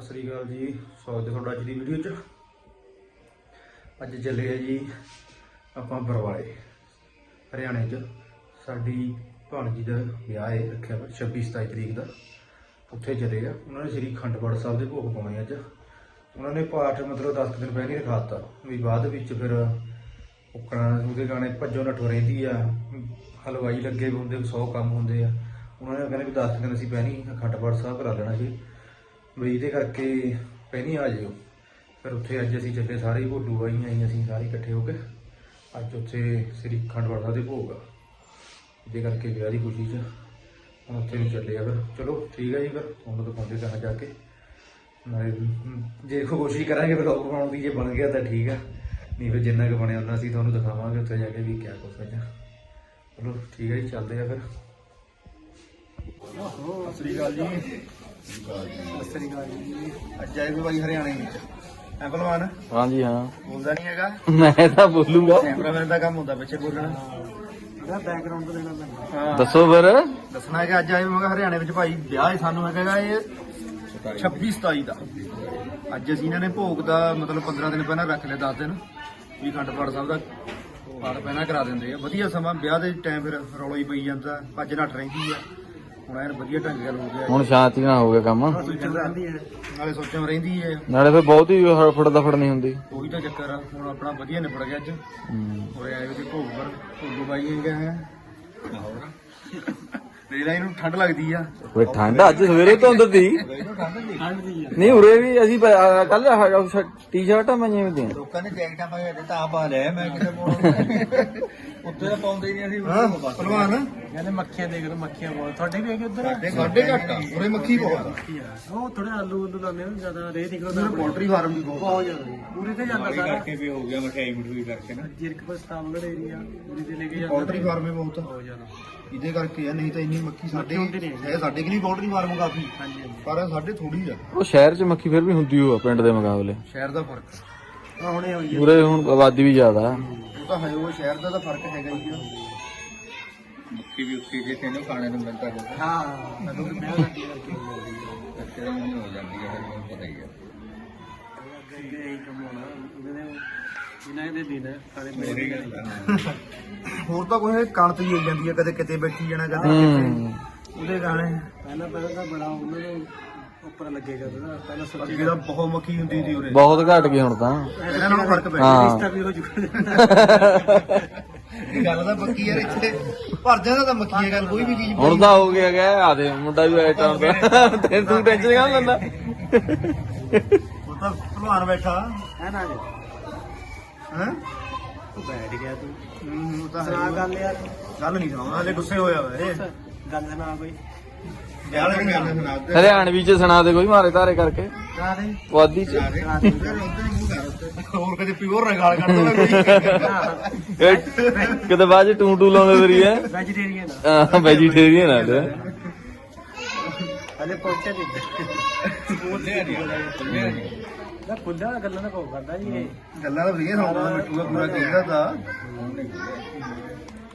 ਸਤਿ ਸ੍ਰੀ ਅਕਾਲ ਜੀ, ਸਵਾਗਤ ਹੈ ਤੁਹਾਡਾ ਅੱਜ ਦੀ ਵੀਡੀਓ 'ਚ। ਅੱਜ ਚੱਲੇ ਆ ਜੀ ਆਪਾਂ ਬਰਵਾਲੇ, ਹਰਿਆਣੇ 'ਚ। ਸਾਡੀ ਭਾਣਜੀ ਦਾ ਵਿਆਹ ਹੈ ਰੱਖਿਆ ਵਾ 26 27 ਤਰੀਕ ਦਾ। ਉੱਥੇ ਚੱਲੇ ਆ। ਉਹਨਾਂ ਨੇ ਸ੍ਰੀ ਖੰਡਪੜ ਸਾਹਿਬ ਦੇ ਭੋਗ ਪਾਉਣੇ ਅੱਜ। ਉਹਨਾਂ ਨੇ ਪਾਠ ਮਤਲਬ 10 ਦਿਨ ਪਹਿਲਾਂ ਹੀ ਰਖਾਤਾ ਵੀ ਬਾਅਦ ਵਿੱਚ ਫਿਰ ਉਕਣਾ ਉਹਦੇ ਗਾਣੇ ਭੱਜੋ ਨੱਠੋ ਰਹਿੰਦੀ ਆ, ਹਲਵਾਈ ਲੱਗੇ ਹੁੰਦੇ 100 ਕੰਮ ਹੁੰਦੇ ਆ। ਉਹਨਾਂ ਨੇ ਕਹਿੰਦੇ ਵੀ 10 ਦਿਨ ਅਸੀਂ ਪਹਿਲਾਂ ਹੀ ਖੰਡਪੜ ਸਾਹਿਬ ਕਰਾ ਲੈਣਾ ਜੀ। ਵੀ ਇਹਦੇ ਕਰਕੇ ਪਹਿਨੀ ਆ ਜਿਓ। ਫਿਰ ਉੱਥੇ ਅੱਜ ਅਸੀਂ ਚੱਲੇ ਸਾਰੇ ਭੋਲੂ ਬਾਈਆਂ ਆਈਆਂ ਅਸੀਂ ਸਾਰੇ ਇਕੱਠੇ ਹੋ ਕੇ। ਅੱਜ ਉੱਥੇ ਸ੍ਰੀ ਖੰਡਪੜ ਸਾਹਿਬ ਦੇ ਭੋਗ ਆ। ਇਹਦੇ ਕਰਕੇ ਵਿਆਹ ਦੀ ਖੁਸ਼ੀ 'ਚ ਹੁਣ ਉੱਥੇ ਨੂੰ ਚੱਲੇ ਆ ਫਿਰ। ਚਲੋ ਠੀਕ ਹੈ ਜੀ ਫਿਰ। ਤੁਹਾਨੂੰ ਦਿਖਾਉਂਦੇ ਤਾਂ ਜਾ ਕੇ। ਨਾਲੇ ਹਮ, ਜੇ ਕੋਸ਼ਿਸ਼ ਕਰਾਂਗੇ ਵਲੌਗ ਬਣਾਉਣ ਦੀ ਜੇ ਬਣ ਗਿਆ ਤਾਂ ਠੀਕ ਆ। ਨਹੀਂ ਫਿਰ ਜਿੰਨਾ ਕੁ ਬਣਿਆ ਉਹਨਾਂ ਅਸੀਂ ਤੁਹਾਨੂੰ ਦਿਖਾਵਾਂਗੇ ਉੱਥੇ ਜਾ ਕੇ ਵੀ ਕਿਆ ਕੁਛ ਹੈ ਚਲੋ ਠੀਕ ਹੈ ਜੀ ਚੱਲਦੇ ਆ ਫਿਰ। ਸਤਿ ਸ੍ਰੀ ਅਕਾਲ ਜੀ। ਸਤਿ ਸ੍ਰੀ ਅਕਾਲ ਜੀ। ਅੱਜ ਆਏ ਵੀ ਬਾਈ ਹਰਿਆਣੇ ਵਿੱਚ। ਐ ਭਲਵਾਨ ਹਾਂਜੀ ਹਾਂ। ਬੋਲਦਾ ਨਹੀਂ ਹੈਗਾ? ਮੈਂ ਤਾਂ ਬੋਲੂਗਾ। ਕੈਮਰਾਮੈਨ ਦਾ ਕੰਮ ਹੁੰਦਾ ਪਿੱਛੇ ਬੋਲਣਾ। ਇਹਦਾ ਬੈਕਗ੍ਰਾਉਂਡ ਤੋਂ ਦੇਣਾ ਪੈਂਦਾ। ਦੱਸੋ ਫਿਰ। ਦੱਸਣਾ ਹੈ ਕਿ ਅੱਜ ਆਏ ਮੈਂ ਹਰਿਆਣੇ ਵਿੱਚ ਭਾਈ ਵਿਆਹ ਹੈ ਸਾਨੂੰ। ਹੈਗਾ ਇਹ 26 27 ਦਾ। ਅੱਜ ਅਸੀਂ ਇਹਨਾਂ ਨੇ ਭੋਗ ਦਾ ਮਤਲਬ 15 ਦਿਨ ਪਹਿਲਾਂ ਰੱਖ ਲਿਆ 10 ਦਿਨ। ਵੀ ਖੰਡ ਪਾਠ ਸਾਹਿਬ ਦਾ ਪਾਠ ਪਹਿਲਾਂ ਕਰਾ ਦਿੰਦੇ ਆ। ਵਧੀਆ ਸਮਾਂ। ਵਿਆਹ ਦੇ ਟਾਈਮ ਫਿਰ ਰੌਲਾ ਹੀ ਪਈ ਜਾਂਦਾ। ਭੱਜ ਨੱਠ ਰਹਿੰਦੀ ਆ। ਹੁਣ ਐਨ ਵਧੀਆ ਢੰਗ ਨਾਲ ਹੋ ਗਿਆ ਹੁਣ ਸ਼ਾਂਤੀ ਨਾਲ ਹੋ ਗਿਆ ਕੰਮ। ਸੋਚਣ ਰਹਿੰਦੀ ਹੈ। ਨਾਲੇ ਸੋਚਣ ਰਹਿੰਦੀ ਹੈ। ਨਾਲੇ ਫਿਰ ਬਹੁਤ ਹੀ ਹੜਫੜ ਦਫੜ ਨਹੀਂ ਹੁੰਦੀ। ਉਹੀ ਤਾਂ ਚੱਕਰ ਆ ਹੁਣ ਆਪਣਾ ਵਧੀਆ ਨਿਬੜ ਗਿਆ ਅੱਜ। ਹੋਰੇ ਆਏ ਵੀ ਭੋਗ ਪਰ ਭੋਗੂ ਬਾਈ ਹੀ ਗਿਆ ਹੈ? ਹੋਰ। ਤੇਰਾ ਇਹਨੂੰ ਠੰਡ ਲੱਗਦੀ ਆ। ਵੇ ਠੰਡ ਅੱਜ ਸਵੇਰੇ ਤੋਂ ਅੰਦਰ ਦੀ। ਠੰਡ ਦੀ ਆ ਨਹੀਂ ਉਰੇ ਵੀ ਅਸੀਂ ਕੱਲ ਟੀ-ਸ਼ਰਟਾਂ ਮੈਂ ਜਿਵੇਂ ਦੀਆਂ ਲੋਕਾਂ ਨੇ ਜੈਕਟਾਂ ਪਾਈਆਂ ਤੇ ਤਾਂ ਪਾ ਲਿਆ ਮੈਂ ਕਿਤੇ ਉੱਤੇ ਤਾਂ ਪਾਉਂਦੇ ਹੀ ਨਹੀਂ ਅਸੀਂ। ਪਹਿਲਵਾਨ ਕਹਿੰਦੇ ਮੱਖੀਆਂ ਦੇਖ ਲਓ ਮੱਖੀਆਂ ਬਹੁਤ। ਤੁਹਾਡੇ ਵੀ ਹੈਗੇ ਉਧਰ? ਸਾਡੇ ਘੱਟ ਆ ਉਰੇ ਮੱਖੀ ਬਹੁਤ ਆ। ਉਹ ਥੋੜੇ ਆਲੂ ਉਲੂ ਲਾਉਂਦੇ ਨੇ ਜ਼ਿਆਦਾ ਰੇ ਨਿਕਲਦਾ ਪੋਲਟਰੀ ਫਾਰਮ ਵੀ ਬਹੁਤ ਬਹੁਤ ਜ਼ਿਆਦਾ। ਪੂਰੇ ਤੇ ਜਾਂਦਾ ਸਾਰਾ। ਵੀ ਹੋ ਗਿਆ ਮਠਿਆਈ ਮਠੂਈ ਕਰਕੇ ਨਾ। ਜਿਰਕ ਸਤਾਮਗੜ ਏਰੀਆ ਪੂਰੇ ਤੇ ਲੈ ਕੇ ਜਾਂਦਾ। ਪੋਲਟਰੀ ਫਾਰਮ ਵੀ ਬਹੁਤ ਆ। ਬਹੁਤ ਜ਼ਿਆਦਾ। ਇਹਦੇ ਕਰਕੇ ਆ ਨਹੀਂ ਤਾਂ ਇੰਨੀ ਮੱਖੀ ਸਾਡੇ। ਹੈ ਸਾਡੇ ਕਿ ਨਹੀਂ ਪੋਲਟਰੀ ਫਾਰਮ ਕਾਫੀ। ਹਾਂਜੀ ਹਾਂਜੀ। ਪਰ ਸਾਡੇ ਥੋੜੀ ਆ। ਉਹ ਸ਼ਹਿਰ 'ਚ ਮੱਖੀ ਫਿਰ ਵੀ ਹੁੰਦੀ ਹੋਆ ਪਿੰਡ ਦੇ ਮੁਕਾਬਲੇ। ਸ਼ਹਿਰ ਦਾ ਫ਼ਰਕ ਆ। ਹੁਣੇ ਹੋਈ ਉਰੇ ਹੁਣ ਆਬਾਦੀ ਵੀ ਜ਼ਿਆਦਾ। ਤਾਂ ਹੈ ਉਹ ਸ਼ਹਿਰ ਦਾ ਤਾਂ ਫ਼ਰਕ ਹੈਗਾ ਹੀ ਆ। ਮੱਖੀ ਵੀ ਉੱਥੇ ਜੇ ਤੈਨੂੰ ਖਾਣੇ ਨੂੰ ਮਿਲਦਾ ਹੋਵੇ ਹਾਂ। ਮੈਨੂੰ ਵੀ ਹੋ ਜਾਂਦੀ ਹੈ। ਤੇਰੇ ਮੂੰਹ ਹੋ ਜਾਂਦੀ ਹੈ ਮੈਨੂੰ ਪਤਾ ਹੀ ਅੱਗੇ ਇਹੀ ਉਹਦੇ ਦੇ ਦਿਨ ਹੈ। ਸਾਰੇ ਮੇਰੇ ਹੋਰ ਤਾਂ ਕੋਈ ਕਣਤ ਹੀ ਆਈ ਜਾਂਦੀ ਹੈ ਕਦੇ ਕਿਤੇ ਬੈਠੀ ਜਾਣਾ ਕਦੇ ਉਹਦੇ ਗਾਣੇ। ਪਹਿਲਾਂ ਪਹਿਲਾਂ ਤਾਂ ਬੜਾ ਉਹਨਾਂ ਨੂੰ ਉੱਪਰ ਲੱਗੇਗਾ ਨਾ ਪਹਿਲਾਂ ਸੋਚੀ ਅੱਗੇ ਤਾਂ ਬਹੁਤ ਮੱਖੀ ਹੁੰਦੀ ਸੀ ਉਰੇ। ਬਹੁਤ ਘਟ ਗਈ ਹੁਣ ਤਾਂ। ਇਹਨਾਂ ਨਾਲੋਂ ਫ਼ਰਕ ਪੈ ਹਾਂ। ਰਿਸ਼ਤਾ ਵੀ ਹੋ ਚੁੱਕਾ ਇਹ ਗੱਲ ਤਾਂ ਪੱਕੀ ਯਾਰ ਇੱਥੇ। ਭਰ ਜਾਂਦਾ ਤਾਂ ਮੱਖੀ ਹੈ ਗੱਲ ਕੋਈ ਵੀ ਚੀਜ਼ ਹੁਣ ਤਾਂ ਹੋ ਗਿਆ ਗਿਆ ਆ ਦੇ ਮੁੰਡਾ ਵੀ ਆਇਆ ਟਾਂ ਤੇ ਤੂੰ ਟੈਨਸ਼ਨ ਕਾਹ ਲੈਂਦਾ। ਉਹ ਤਾਂ ਭਲਵਾਨ ਬੈਠਾ। ਹੈ ਨਾ ਜੀ? ਹੈ? ਤੂੰ ਬੈਠ ਗਿਆ ਤੂੰ। ਉਹ ਤਾਂ ਸੁਣਾ ਹੈ ਗੱਲ ਯਾਰ। ਗੱਲ ਨਹੀਂ ਸੁਣਾਉਂਦਾ ਹਲੇ ਗੁੱਸੇ ਹੋਇਆ ਵਾ ਇਹ। ਗੱਲ ਸੁਣਾ ਕੋਈ। ਹਰਿਆਣਵੀ ਚ ਸੁਣਾ ਦੇ ਕੋਈ ਮਾਰੇ ਧਾਰੇ ਕਰਕੇ। ਸੁਣਾ ਦੇ ਵਾਦੀ ਚ। ਹੋਰ ਕਦੇ ਪਿਓਰ ਨਾ ਗਾਲ ਕੱਢ ਦੋ ਕਿਤੇ ਬਾਅਦ ਚ ਟੂ ਟੂ ਲਾਉਂਦੇ ਫਰੀ ਹੈ ਵੈਜੀਟੇਰੀਅਨ ਵੈਜੀਟੇਰੀਅਨ ਆ ਤੇ। ਹਲੇ ਪਹੁੰਚਿਆ ਨਹੀਂ ਸਕੂਲ ਦੇ ਨਹੀਂ ਨਾ। ਖੁੱਲਾ ਗੱਲਾਂ ਦਾ ਕੋ ਕਰਦਾ ਜੀ ਇਹ। ਗੱਲਾਂ ਤਾਂ ਵਧੀਆ ਸੁਣਾਉਂਦਾ ਮਿੱਠੂ ਦਾ ਪੂਰਾ ਕਹਿੰਦਾ ਤਾਂ।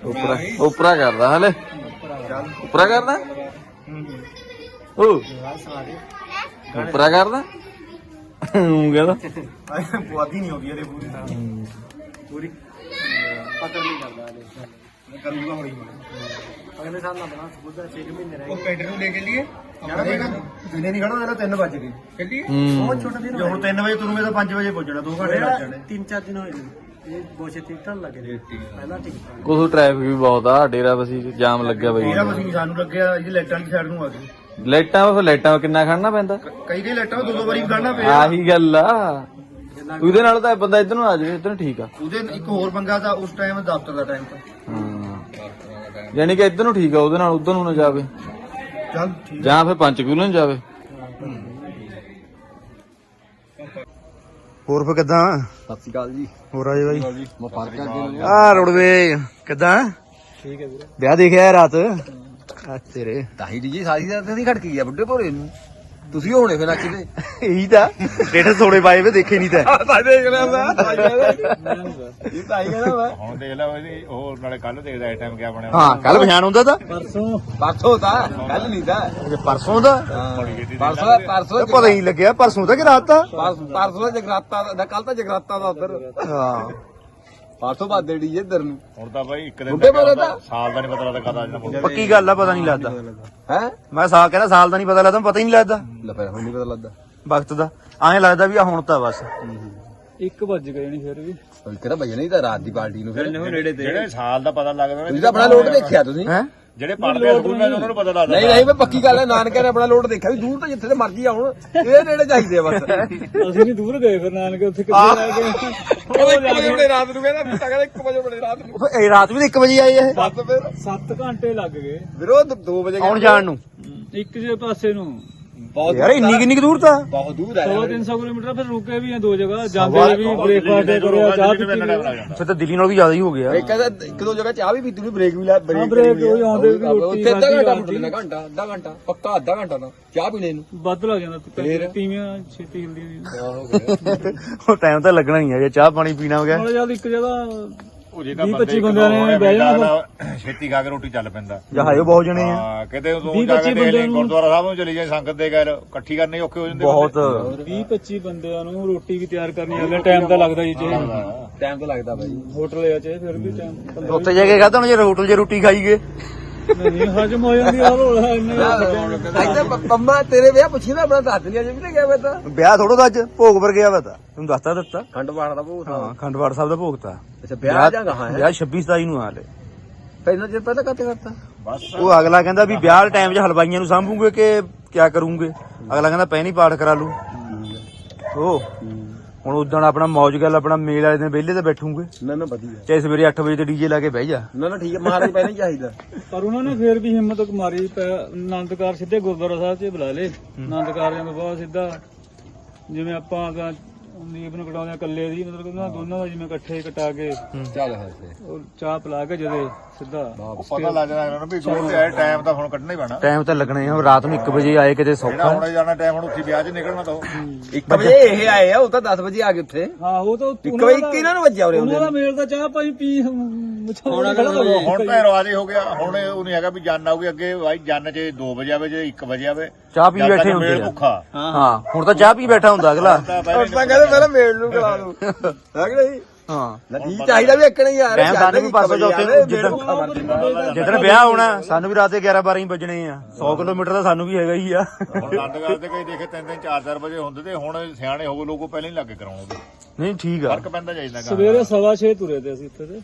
ਉਪਰਾ ਉਪਰਾ ਕਰਦਾ ਹਲੇ। ਉਪਰਾ ਕਰਦਾ? ਓ। ਯਾਰ ਉਪਰਾ ਕਰਦਾ? ਹੂੰ ਕਹਿੰਦਾ। ਪੁਆਦੀ ਨਹੀਂ ਆਉਂਦੀ ਇਹਦੇ ਪੂਰੀ ਤਾਂ। ਪੂਰੀ। ਪਕੜ ਨਹੀਂ ਕਰਦਾ ਮੈਂ ਕਰੂੰਗਾ ਹੌਲੀ ਅਗਲੇ ਸਾਲ ਨਾ ਬਣਾ ਸਕੂਲ ਦਾ 6 ਮਹੀਨੇ ਰਹਿ ਉਹ ਪਿੰਡ ਨੂੰ ਲੈ ਕੇ ਲਈਏ ਜਾਣਾ ਦਿਨੇ ਨਹੀਂ ਖੜਾ ਤੇਰਾ 3 ਵਜ ਗਏ। ਚੱਲੀਏ? ਗਏ ਹੂੰ। ਬਹੁਤ ਛੋਟਾ ਦਿਨ ਜੇ ਹੁਣ 3 ਵਜੇ ਤੁਰੂਗੇ ਤਾਂ 5 ਵਜੇ ਪਹੁੰਚਣਾ 2 ਘੰਟੇ ਲੱਗ ਜਾਣੇ। ਤਿੰਨ ਚਾਰ ਦਿਨ ਹੋਏ ਨੇ। ਇਹ ਬਹੁਤ ਛੇਤੀ ਟਰਨ ਲੱਗੇ ਨੇ ਪਹਿਲਾਂ ਕੁਝ ਟ੍ਰੈਫਿਕ ਵੀ ਬਹੁਤ ਆ ਡੇਰਾ ਬਸੀ ਚ ਜਾਮ ਲੱਗਿਆ ਬਈ। ਮੇਰਾ ਮਸੀਂ ਸਾਨੂੰ ਲੱਗਿਆ ਇਹ ਲਾਈਟਾਂ ਵਾਲੀ ਸਾਈਡ ਨੂੰ ਆ ਗਈ ਲਾਈਟਾਂ ਫਿਰ ਲਾਈਟਾਂ ਕਿੰਨਾ ਖੜਨਾ ਪੈਂਦਾ? ਕਈ ਕਈ ਲਾਈਟਾਂ ਦੋ ਦੋ ਵਾਰੀ ਖੜਨਾ ਪਿਆ। ਆਹੀ ਗੱਲ ਆ। ਉਹਦੇ ਨਾਲ ਤਾਂ ਬੰਦਾ ਇੱਧਰ ਨੂੰ ਆ ਜਾਵੇ ਇੱਧਰ ਠੀਕ ਆ। ਉਹਦੇ ਇੱਕ ਹੋਰ ਪੰਗਾ ਤਾਂ ਉਸ ਟਾਈਮ ਦਫ਼ਤਰ ਦਾ ਟਾਈਮ ਤਾਂ। ਹਾਂ। ਯਾਨੀ ਕਿ ਇੱਧਰ ਨੂੰ ਠੀਕ ਆ ਉਹਦੇ ਨਾਲ ਉਧਰ ਨੂੰ ਨਾ ਜਾਵੇ। ਚੱਲ ਠੀਕ। ਜਾਂ ਫਿਰ ਪੰਚਕੂਲੇ ਨੂੰ ਜਾਵੇ। ਹੋਰ ਫੇ ਕਿਦਾਂ? ਸਤਿ ਸ਼੍ਰੀ ਅਕਾਲ ਜੀ। ਹੋਰ ਆਏ ਬਾਈ। ਮੈਂ ਫ਼ਰਕ ਆ ਆ ਰੋਡਵੇ ਕਿਦਾਂ? ਠੀਕ ਹੈ ਵੀਰੇ। ਵਿਆਹ ਦੇਖਿਆ ਰਾਤ? ਆ ਤੇਰੇ। ਤਾਹੀ ਜੀ ਸਾਰੀ ਰਾਤ ਦੀ ਖੜਕੀ ਆ ਬੁੱਢੇ ਭੋਰੇ ਨੂੰ। ਤੁਸੀਂ ਹੋਣੇ ਫਿਰ ਨੱਚਦੇ ਇਹੀ ਤਾਂ। ਡੇਢ ਸੋੜੇ ਪਾਏ ਵੇ ਦੇਖੇ ਨਹੀਂ ਤਾਂ। ਤਾਂ ਦੇਖ ਲਿਆ ਮੈਂ। ਤਾਂ ਇਹ ਤਾਂ ਹੀ ਕਹਿੰਦਾ ਮੈਂ। ਹੁਣ ਦੇਖ ਲੈ ਉਹਦੀ ਉਹ ਨਾਲੇ ਕੱਲ ਦੇਖਦਾ ਇਸ ਟਾਈਮ ਕਿਆ ਬਣਿਆ। ਹਾਂ ਕੱਲ ਬਿਆਨ ਹੁੰਦਾ ਤਾਂ। ਪਰਸੋਂ। ਪਰਸੋਂ ਤਾਂ ਕੱਲ ਨਹੀਂ ਤਾਂ। ਪਰਸੋਂ ਦਾ। ਪਰਸੋਂ ਦਾ ਪਰਸੋਂ ਪਤਾ ਹੀ ਲੱਗਿਆ ਪਰਸੋਂ ਤਾਂ ਕਿ ਰਾਤ ਤਾਂ ਪਰਸੋਂ ਪਰਸੋਂ ਦਾ ਜਗਰਾਤਾ ਦਾ ਕੱਲ ਤਾਂ ਜਗਰਾਤਾ ਦਾ ਉਧਰ। ਹਾਂ। ਪਰਸੋਂ ਬਾਅਦ ਡੀਜੇ ਇੱਧਰ ਨੂੰ। ਹੁਣ ਤਾਂ ਬਾਈ ਇੱਕ ਦਿਨ ਬੁੱਢੇ ਦਾ ਬਾਰੇ ਤਾਂ- ਸਾਲ ਦਾ ਨਹੀਂ ਪਤਾ ਲੱਗਦਾ ਕਦ ਆ ਜਾਣਾ ਮੁੰਡਾ ਪੱਕੀ ਗੱਲ ਆ ਪਤਾ ਨਹੀਂ ਲੱਗਦਾ। ਹੈ? ਮੈਂ ਸਾਲ ਕਹਿੰਦਾ ਸਾਲ ਦਾ ਨਹੀਂ ਪਤਾ ਲੱਗਦਾ ਪਤਾ ਹੀ ਨਹੀਂ ਲੱਗਦਾ। ਲੈ ਫਿਰ ਹੁਣ ਨਹੀਂ ਪਤਾ ਲੱਗਦਾ। ਵਕਤ ਦਾ। ਐਂ ਲੱਗਦਾ ਵੀ ਆ ਹੁਣ ਤਾਂ ਬਸ। ਇੱਕ ਵੱਜ ਗਏ ਨਹੀਂ ਫਿਰ ਵੀ। ਕੋਈ ਕਿਹੜਾ ਭਜਣ ਨਹੀਂ ਤਾਂ ਰਾਤ ਦੀ ਪਾਰਟੀ ਨੂੰ ਫਿਰ। ਨੇੜੇ ਜਿਹੜੇ ਸਾਲ ਦਾ ਪਤਾ ਲੱਗਦਾ ਨਾ ਤੁਸੀਂ ਤਾਂ ਆਪਣਾ ਲੋਡ ਦੇਖਿਆ ਤੁਸੀਂ। ਹੈ? ਜਿਹੜੇ ਪੜਦੇ ਆ ਸਕੂਲ ਵਿੱਚ ਉਹਨਾਂ ਨੂੰ ਪਤਾ ਲੱਗਦਾ। ਨਹੀਂ ਨਹੀਂ ਮੈਂ ਪੱਕੀ ਗੱਲ ਹੈ ਨਾਨਕੇ ਨੇ ਆਪਣਾ ਲੋਡ ਦੇਖਿਆ ਵੀ ਦੂਰ ਤੋਂ ਜਿੱਥੇ ਤੇ ਮਰਜ਼ੀ ਆਉਣ ਇਹ ਨੇੜੇ ਚਾਹੀਦੇ ਆ ਬਸ। ਅਸੀਂ ਨਹੀਂ ਦੂਰ ਗਏ ਫਿਰ ਨਾਨਕੇ ਉੱਥੇ ਕਿੱਥੇ ਰਹਿ ਗਏ ਉਹ 1 ਵਜੇ ਬੜੇ ਰਾਤ ਨੂੰ ਕਹਿੰਦਾ ਪਿੱਤਾ ਕਹਿੰਦਾ 1 ਵਜੇ ਬੜੇ ਰਾਤ ਨੂੰ। ਇਹ ਰਾਤ ਵੀ 1 ਵਜੇ ਆਏ ਇਹ। ਬਸ ਫਿਰ 7 ਘੰਟੇ ਲੱਗ ਗਏ। ਵਿਰੋਧ 2 ਵਜੇ ਆਉਣ ਜਾਣ ਨੂੰ। ਇੱਕ ਜੇ ਪਾਸੇ ਨੂੰ। ਬਹੁਤ ਯਾਰ ਇੰਨੀ ਕਿੰਨੀ ਕੁ ਦੂਰ ਤਾਂ? ਬਹੁਤ ਦੂਰ ਹੈ 100 ਕਿਲੋਮੀਟਰ ਫਿਰ ਰੁਕੇ ਵੀ ਆ ਦੋ ਜਗ੍ਹਾ ਜਾਂਦੇ ਵੀ ਬ੍ਰੇਕਫਾਸਟ ਕਰਿਆ ਚਾਹ ਪੀਤੀ ਫਿਰ ਤਾਂ ਦਿੱਲੀ ਨਾਲੋਂ ਵੀ ਜ਼ਿਆਦਾ ਹੀ ਹੋ ਗਿਆ। ਇੱਕ ਕਹਿੰਦਾ ਇੱਕ ਦੋ ਜਗ੍ਹਾ ਚਾਹ ਵੀ ਪੀਤੀ ਨੂੰ ਬ੍ਰੇਕ ਵੀ ਲਾ ਹਾਂ, break ਵੀ ਆਉਂਦੇ ਵੀ ਰੋਟੀ ਉੱਥੇ ਅੱਧਾ ਘੰਟਾ ਰਾਤ ਮੁੱਟਣਾ ਘੰਟਾ ਅੱਧਾ ਘੰਟਾ ਪੱਕਾ ਅੱਧਾ ਘੰਟਾ ਤਾਂ ਚਾਹ ਪੀਣੇ ਨੂੰ। ਵੱਧ ਲੱਗ ਜਾਂਦਾ ਫੇਰ? ਤੀਵੀਆਂ ਛੇਤੀ ਹਿਲਦੀਆਂ ਉਹ ਟਾਈਮ ਤਾਂ ਲੱਗਣਾ ਹੀ ਆ ਜੇ ਚਾਹ ਪਾਣੀ ਪੀਣਾ ਹੋ ਗਿਆ। ਨਾਲੇ ਜਦ ਇੱਕ ਜਗ੍ਹਾ ਉਹ ਜੇ ਤਾਂ 20 ਬੰਦੇ 25 ਬੰਦਿਆਂ ਨੇ ਬਹਿ ਜਾਣਾ ਛੇਤੀ ਖਾ ਕੇ ਰੋਟੀ ਚੱਲ ਪੈਂਦਾ। ਜਹਾਇਓ ਬਹੁਤ ਜਣੇ ਆ। ਹਾਂ ਕਿਤੇ ਤੂੰ ਵੀਹ ਜਾ ਕੇ ਪੱਚੀ ਦੇਖ ਲੈ ਬੰਦਿਆਂ ਨੂੰ- ਗੁਰਦੁਆਰਾ ਸਾਹਿਬ ਨੂੰ ਚਲੀ ਜਾਏ ਸੰਗਤ ਦੇ ਘਰ ਇਕੱਠੀ ਕਰਨੇ ਔਖੇ ਹੋ ਜਾਂਦੇ ਬਹੁਤ। 20 25 ਬੰਦਿਆਂ ਨੂੰ ਰੋਟੀ ਵੀ ਤਿਆਰ ਕਰਨੀ ਅਗਲੇ ਟਾਈਮ ਤਾਂ ਲੱਗਦਾ ਜੀ ਜੇ। ਟਾਈਮ ਤਾਂ ਲੱਗਦਾ ਬਾਈ। ਹੋਟਲ ਆ ਚਾਹੇ ਫਿਰ ਵੀ ਟਾਈਮ ਉੱਥੇ ਜਾ ਕੇ ਕਹਤਾ ਹੁਣ ਜੇ ਹੋਟਲ 'ਚ ਰੋਟੀ ਖਾਈ ਗਏ ਨਹੀਂ ਹਜਮ ਹੋ ਜਾਂਦੀ ਆ ਰੋਲਾ ਇੰਨੇ ਇੱਥੇ ਪੰਮਾ ਤੇਰੇ ਵਿਆਹ ਪੁੱਛੀ ਨਾ ਆਪਣਾ ਦੱਸ ਲਿਆ ਜੇ ਵੀ ਤੇ ਗਿਆ ਮੈਂ ਤਾਂ। ਵਿਆਹ ਥੋੜਾ ਤਾਂ ਅੱਜ ਭੋਗ ਪਰ ਗਿਆ ਵਾ ਤਾਂ। ਤੈਨੂੰ ਦੱਸਤਾ ਦਿੱਤਾ? ਖੰਡ ਪਾਣ ਦਾ ਭੂਤ ਹਾਂ ਖੰਡਵਾੜ ਸਾਹਿਬ ਦਾ ਭੋਗ ਤਾਂ। ਅੱਛਾ ਵਿਆਹ ਜਾਂ ਗਾਹਾਂ ਹੈ? ਵਿਆਹ 26 27 ਨੂੰ ਆ ਲੈ ਪਹਿਲਾਂ ਜੇ ਪਹਿਲਾਂ ਕੱਤੇ ਕਰਤਾ? ਬਸ। ਉਹ ਅਗਲਾ ਕਹਿੰਦਾ ਵੀ ਵਿਆਹ ਦੇ ਟਾਈਮ 'ਚ ਹਲਵਾਈਆਂ ਨੂੰ ਸਾਂਭੂਗੇ ਕਿ ਕਿਆ ਕਰੂੰਗੇ? ਅਗਲਾ ਕਹਿੰਦਾ ਪਹਿਨੀ ਪਾਠ ਕਰਾ ਲੂ ਉਹ। ਹੁਣ ਉਦੋਂ ਆਪਣਾ ਮੌਜ ਗੱਲ ਆਪਣਾ ਮੇਲ ਵਾਲੇ ਦਿਨ ਵਿਹਲੇ ਤੇ ਬੈਠੂਗੇ। ਨਾ ਨਾ ਵਧੀਆ। ਚਾਹੇ ਸਵੇਰੇ 8 ਵਜੇ ਤੇ ਡੀਜੇ ਲਾ ਕੇ ਬਹਿ ਜਾ। ਨਾ ਨਾ ਠੀਕ ਹੈ ਮਹਾਰਾਜ ਪਹਿਲਾਂ ਹੀ ਚਾਹੀਦਾ। ਪਰ ਉਹਨਾਂ ਨੇ ਫੇਰ ਵੀ ਹਿੰਮਤ ਮਾਰੀ ਪੈ- ਆਨੰਦਕਾਰ ਸਿੱਧੇ ਗੁਰਦੁਆਰਾ ਸਾਹਿਬ 'ਚ ਬੁਲਾ ਲੇ ਆਨੰਦਕਾਰਿਆਂ ਤੋਂ ਬਾਅਦ ਸਿੱਧਾ। ਜਿਵੇਂ ਆਪਾਂ ਨੀਬ ਨੂੰ ਕਟਾਉਂਦੇ ਆ ਇਕੱਲੇ ਦੀ ਮਤਲਬ ਉਹਨਾਂ ਦੋਨਾਂ ਦਾ ਜਿਵੇਂ ਇਕੱਠੇ ਕਟਾ ਕੇ ਚੱਲ ਹੈ ਤੇ। ਉਹ ਚਾਹ ਪਿਲਾ ਕੇ ਜਦੇ ਸਿੱਧਾ। ਪਤਾ ਲੱਗ ਇਹਨਾਂ ਨੂੰ ਵੀ ਦੂਰ ਤੇ ਟਾਈਮ ਤਾਂ ਹੁਣ ਕੱਢਣਾ ਹੀ ਪੈਣਾ। ਟਾਈਮ ਤਾਂ ਲੱਗਣਾ ਹੀ ਆ ਰਾਤ ਨੂੰ 1 ਵਜੇ ਆਏ ਕਿਤੇ ਸੌਖਾ। ਹੁਣ ਜਾਣਾ ਟਾਈਮ ਹੁਣ ਉੱਥੇ ਵਿਆਹ 'ਚ ਨਿਕਲਣਾ ਤਾਂ ਉਹ। 1 ਵਜੇ ਇਹ ਆਏ ਆ ਉਹ ਤਾਂ 10 ਵਜੇ ਆ ਗਏ ਉੱਥੇ। ਹਾਂ ਉਹ ਤਾਂ 1 ਵਜੇ ਇੱਕ ਇਹਨਾਂ ਨੂੰ ਵੱਜਿਆ ਉਰੇ ਉਹਨਾਂ ਦਾ ਮੇਲ ਦਾ ਚਾਹ ਪਾਈ ਪੀ ਹੁਣ ਤਾਂ ਰਿਵਾਜ ਹੀ ਹੋ ਗਿਆ। ਹੁਣ ਉਹ ਨਹੀਂ ਹੈਗਾ ਵੀ ਜਨ ਆਊਗੀ ਅੱਗੇ। ਭਾਈ ਜਨ 'ਚ 2 ਵਜੇ ਆਵੇ ਜੇ 1 ਵਜੇ ਆਵੇ ਚਾਹ ਪੀ ਬੈਠੇ ਹੁੰਦੇ ਮੇਲ ਆ ਭੁੱਖਾ। ਹਾਂ। ਹੁਣ ਤਾਂ ਚਾਹ ਪੀ ਬੈਠਾ ਹੁੰਦਾ ਅਗਲਾ। ਤਾਂ ਪਹਿਲੇ ਆਪਾਂ ਕਹਿੰਦੇ ਪਹਿਲਾਂ ਮੇਲ ਨੂੰ ਖਿਲਾ ਦੋ। ਹੈ। ਕਿ ਨਹੀਂ? ਹਾਂ। ਠੀਕ ਚਾਹੀਦਾ ਵੀ ਇੱਕ ਨਹੀਂ ਯਾਰ ਟਾਈਮ ਸਾਨੂੰ ਵੀ ਚੌਥੇ ਨੂੰ ਜਿੱਦਾਂ ਜਿੱਦਣ ਜਿੱਦਣ ਵਿਆਹ ਹੋਣਾ ਸਾਨੂੰ ਵੀ ਰਾਤ ਦੇ 11 12 ਹੀ ਵੱਜਣੇ ਆ। 100 ਕਿਲੋਮੀਟਰ ਦਾ ਸਾਨੂੰ ਵੀ ਹੈਗਾ ਹੀ ਆ। ਹੁਣ ਆਨੰਦ ਕਰਦੇ ਕਈ ਦੇਖੇ 3 3 4 4 ਵਜੇ ਹੁੰਦੇ ਤੇ ਹੁਣ ਸਿਆਣੇ ਹੋ ਗਏ ਲੋਕੋ ਪਹਿਲਾਂ ਹੀ ਲੱਗੇ ਕਰਾਉਣਗੇ। ਨਹੀਂ ਠੀਕ ਆ। ਫ਼ਰਕ ਪੈਂਦਾ ਚਾਹੀਦਾ ਸਵੇਰੇ ਸਵਾ 6 ਤੁਰੇ ਤੇ ਅਸੀਂ ਇੱਥੇ ਤੇ।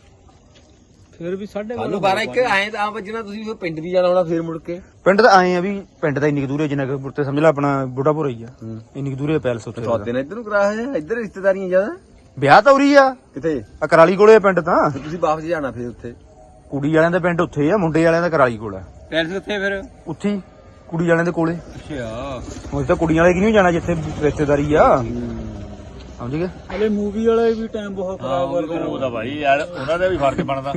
ਫਿਰ ਵੀ 12:30 ਸਾਨੂੰ 12 ਇੱਕ ਆਏ ਤਾਂ ਆ ਵੱਜਣਾ ਤੁਸੀਂ ਫਿਰ ਪਿੰਡ ਵੀ ਜਾਣਾ ਹੋਣਾ ਫੇਰ ਮੁੜ ਕੇ? ਪਿੰਡ ਤਾਂ ਆਏ ਆ ਵੀ ਪਿੰਡ ਤਾਂ ਇੰਨੀ ਕੁ ਦੂਰੇ ਜਿੰਨਾ ਕੁ ਤੇ ਸਮਝ ਲੈ ਆਪਣਾ ਬੁੱਢਾਪੁਰ ਹੀ ਆ। ਇੰਨੀ ਕੁ ਦੂਰੇ ਪੈਲਸ ਉੱਥੇ ਸੌਦੇ ਨੇ ਇੱਧਰ ਨੂੰ ਕਰਾ ਹੋਇਆ ਇੱਧਰ ਰਿਸ਼ਤੇਦਾਰੀਆਂ ਜ਼ਿਆਦਾ? ਵਿਆਹ ਤਾਂ ਉਰੀ ਆ। ਕਿੱਥੇ? ਆ ਕਰਾਲੀ ਕੋਲੇ ਆ ਪਿੰਡ ਤਾਂ। ਤੁਸੀਂ ਵਾਪਸ ਜਾਣਾ ਫੇਰ ਉੱਥੇ? ਕੁੜੀ ਵਾਲਿਆਂ ਦਾ ਪਿੰਡ ਉੱਥੇ ਆ ਮੁੰਡੇ ਵਾਲਿਆਂ ਦਾ ਕਰਾਲੀ ਕੋਲ ਆ। ਪੈਲਸ ਕਿੱਥੇ ਫਿਰ? ਉੱਥੇ ਹੀ ਕੁੜੀ ਵਾਲਿਆਂ ਦੇ ਕੋਲੇ। ਅੱਛਾ। ਹੁਣ ਤਾਂ ਕੁੜੀਆਂ ਵਾਲੇ ਕਿ ਨਹੀਂ ਜਾਣਾ ਜਿੱਥੇ ਰਿਸ਼ਤੇਦਾਰੀ ਆ? ਸਮਝ ਗਏ? ਹਲੇ ਮੂਵੀ ਵਾਲੇ ਵੀ ਟਾਈਮ ਬਹੁਤ ਖਰਾਬ ਕਰਦੇ ਨੇ ਉਹਦਾ ਭਾਈ ਯਾਰ ਉਹਨਾਂ ਦਾ ਵੀ ਫ਼ਰਕ ਬਣਦਾ।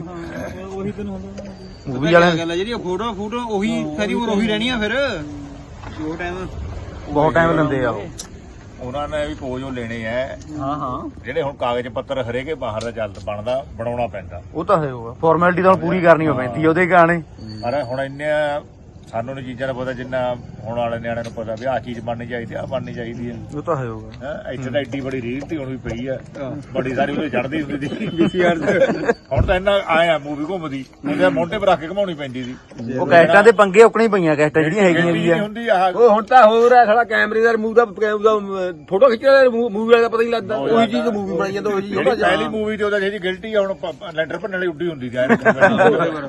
ਉਹੀ ਦਿਨ ਹੁੰਦਾ ਨਾ। ਮੂਵੀ ਵਾਲਿਆਂ ਗੱਲ ਹੈ ਜਿਹੜੀ ਫੋਟੋ ਫੋਟੋ ਉਹੀ ਸਾਰੀ ਉਹੀ ਰਹਿਣੀ ਆ ਫਿਰ। ਜੋ ਟਾਈਮ ਬਹੁਤ ਟਾਈਮ ਲੈਂਦੇ ਆ ਉਹ। ਉਹਨਾਂ ਨੇ ਵੀ ਪੋਜ ਉਹ ਲੈਣੇ ਐ ਹਾਂ ਹਾਂ। ਜਿਹੜੇ ਹੁਣ ਕਾਗਜ਼ ਪੱਤਰ ਹਰੇਕੇ ਬਾਹਰ ਦਾ ਚੱਲ ਬਣਦਾ ਬਣਾਉਣਾ ਪੈਂਦਾ। ਉਹ ਤਾਂ ਹੈ ਉਹ। ਫਾਰਮੈਲਿਟੀ ਤਾਂ ਪੂਰੀ ਕਰਨੀ ਪੈਂਦੀ ਆ ਉਹਦੇ ਗਾਣੇ। ਪਰ ਹੁਣ ਇੰਨੇ ਸਾਨੂੰ ਨਹੀਂ ਚੀਜ਼ਾਂ ਦਾ ਪਤਾ ਜਿੰਨਾ ਹੁਣ ਵਾਲੇ ਨਿਆਣਿਆਂ ਨੂੰ ਪਤਾ ਵੀ ਆਹ ਚੀਜ਼ ਬਣਨੀ ਚਾਹੀਦੀ ਆ ਬਣਨੀ ਚਾਹੀਦੀ ਹੈ। ਉਹ ਤਾਂ ਹੈ ਹੈਂ, ਇੱਥੇ ਤਾਂ ਐਡੀ ਬੜੀ ਰੀਲ ਤੀ ਹੁਣ ਵੀ ਪਈ ਆ। ਬੜੀ ਸਾਰੀ ਉਹਦੇ ਚੜਦੀ ਹੁੰਦੀ ਸੀ। ਵੀਸੀਆਰ ਹੁਣ ਤਾਂ ਇੰਨਾ ਆਇਆ ਮੂਵੀ ਘੁੰਮਦੀ ਉਹਦੇ ਮੋਢੇ ਪਰ ਰੱਖ ਕੇ ਘਮਾਉਣੀ ਪੈਂਦੀ ਸੀ। ਉਹ ਕੈਸਟਾਂ ਦੇ ਪੰਗੇ ਔਕਣੇ ਪਈਆਂ ਕੈਸਟਾਂ ਜਿਹੜੀਆਂ ਹੈਗੀਆਂ ਵੀ ਆ। ਹੁੰਦੀ ਉਹ ਹੁਣ ਤਾਂ ਹੋਰ ਹੈ ਸਾਲਾ ਕੈਮਰੇ ਦਾ ਮੂਵ ਦਾ ਫੋਟੋ ਖਿੱਚਣ ਦਾ ਮੂਵੀ ਵਾਲੇ ਦਾ ਪਤਾ ਨਹੀਂ ਲੱਗਦਾ। ਉਹੀ ਚੀਜ਼ ਮੂਵੀ ਬਣਾਈ ਜਾਂਦਾ ਉਹੀ ਜਿਹੜੀ ਚੀਜ਼ ਪਹਿਲੀ ਮੂਵੀ ਤੇ ਉਹਦਾ ਜਿਹੜੀ ਗਿਲਟੀ ਆ ਹੁਣ ਪ- ਲੈਂਟਰ ਭੰਨਣ ਵਾਲੀ ਉੱਡੀ ਹੁੰਦੀ ਸੀ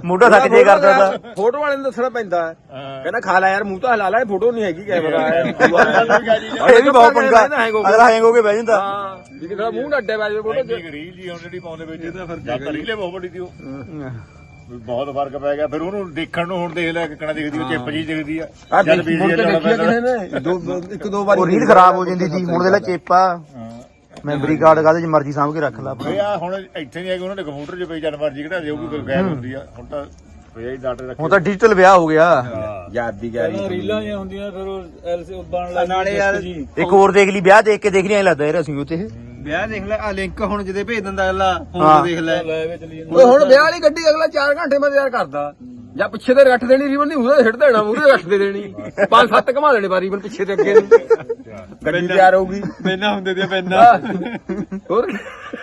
ਮੋਢਾ ਥੱਕ ਜੇ ਕਰਦਾ ਤਾਂ। ਫੋਟੋ ਵਾਲੇ ਨੂੰ ਦੱਸਣਾ ਪੈਂਦਾ। ਹੈ ਹਾਂ। ਕਹਿੰਦਾ ਖਾ ਲੈ ਯਾਰ ਮੂੰਹ ਤਾਂ ਹਲਾ ਲੈ ਫੋਟੋ ਨਹੀਂ ਹੈਗੀ ਕੈਮਰਾ ਹੈ ਇਹ ਵੀ ਬਹੁਤ ਪੰਗਾ। ਅਗਲਾ ਹੈਂਗ ਹੋ ਕੇ ਬਹਿ ਜਾਂਦਾ। ਹਾਂ ਜੇ ਕਿਹਦਾ ਮੂੰਹ ਨਾ ਅੱਡੇ ਬਾਜੇ ਫੋਟੋ ਰੀਲ ਜੀ ਹੁਣ ਜਿਹੜੀ ਪਾਉਂਦੇ ਵਿੱਚ ਜਾਂ। ਤਾਂ ਰੀਲੇ ਬਹੁਤ ਵੱਡੀ ਵੀ ਬਹੁਤ ਫ਼ਰਕ ਪੈ ਗਿਆ। ਫਿਰ ਉਹਨੂੰ ਦੇਖਣ ਨੂੰ ਹੁਣ ਦੇਖ ਲੈ ਕਿਕਣਾ ਦਿਖਦੀ ਉਹ ਚਿੱਪ ਜੀ ਦਿਖਦੀ ਆ। ਦੇਖਿਆ ਪੈਂਦਾ ਕਿਸੇ ਨੇ। ਦੋ ਦੋ- ਇੱਕ ਦੋ ਵਾਰੀ ਰੀਲ ਖਰਾਬ ਹੋ ਜਾਂਦੀ ਸੀ ਹੁਣ ਦੇ ਲੈ ਚੇਪਾ। ਮੈਮਰੀ ਕਾਰਡ ਕਾਹਦੇ ਚ ਮਰਜ਼ੀ ਸਾਂਭ ਕੇ ਰੱਖ ਲਾ ਆਪਣਾ। ਇਹ ਆ ਹੁਣ ਇੱਥੇ ਨਹੀਂ ਆ ਕਿ ਉਹਨਾਂ ਦੇ ਕੰਪਿਊਟਰ 'ਚ ਪਈ ਜਨ ਮਰਜ਼ੀ ਕਿਹੜਾ ਜੇ ਉਹ ਵੀ ਕੋਈ ਗਾਇਬ ਹੁੰਦੀ ਆ। ਹੁਣ ਤਾਂ ਡਾਟੇ ਰੱਖੇ ਹੁਣ ਤਾਂ ਡਿਜੀਟਲ ਵਿਆਹ ਹੋ ਗਿਆ। ਯਾਦ ਪਹਿਲਾਂ ਰੀਲਾਂ ਜਿਹੀਆਂ ਹੁੰਦੀਆਂ ਫਿਰ ਉਹ ਐਲਸੀ ਬਣ ਲੱਗ ਨਾਲੇ ਯਾਰ ਜੀ। ਇੱਕ ਹੋਰ ਦੇਖ ਲਈ ਵਿਆਹ ਦੇਖ ਕੇ ਦੇਖ ਲਈ ਐ ਲੱਗਦਾ ਯਾਰ ਅਸੀਂ ਉੱਥੇ। ਵਿਆਹ ਦੇਖ ਲੈ ਆ ਲਿੰਕ ਹੁਣ ਜਿਹਦੇ ਭੇਜ ਦਿੰਦਾ ਅਗਲਾ। ਹੁਣ ਦੇਖ ਲੈ। ਓਏ ਹੁਣ ਵਿਆਹ ਵਾਲੀ ਗੱਡੀ ਅਗਲਾ 4 ਘੰਟੇ ਮੈਂ ਤਿਆਰ ਕਰਦਾ। ਜਾਂ ਪਿੱਛੇ ਤੇ ਰੱਖ ਦੇਣੀ ਰੀਬਨ ਨਹੀਂ ਉਹਦਾ ਛੱਡ ਦੇਣਾ ਮੂਹਰੇ ਰੱਖ ਦੇ ਦੇਣੀ। ਪੰਜ ਸੱਤ ਘਮਾ ਦੇਣੇ ਬਾਰੀ ਰੀਬਨ ਪਿੱਛੇ ਤੇ ਅੱਗੇ ਨੂੰ। ਗੱਡੀ ਤਿਆਰ ਹੋਊਗੀ। ਪੈਨਾ ਹੁੰਦੇ ਤੇ ਪੈਨਾ ਹੋਰ?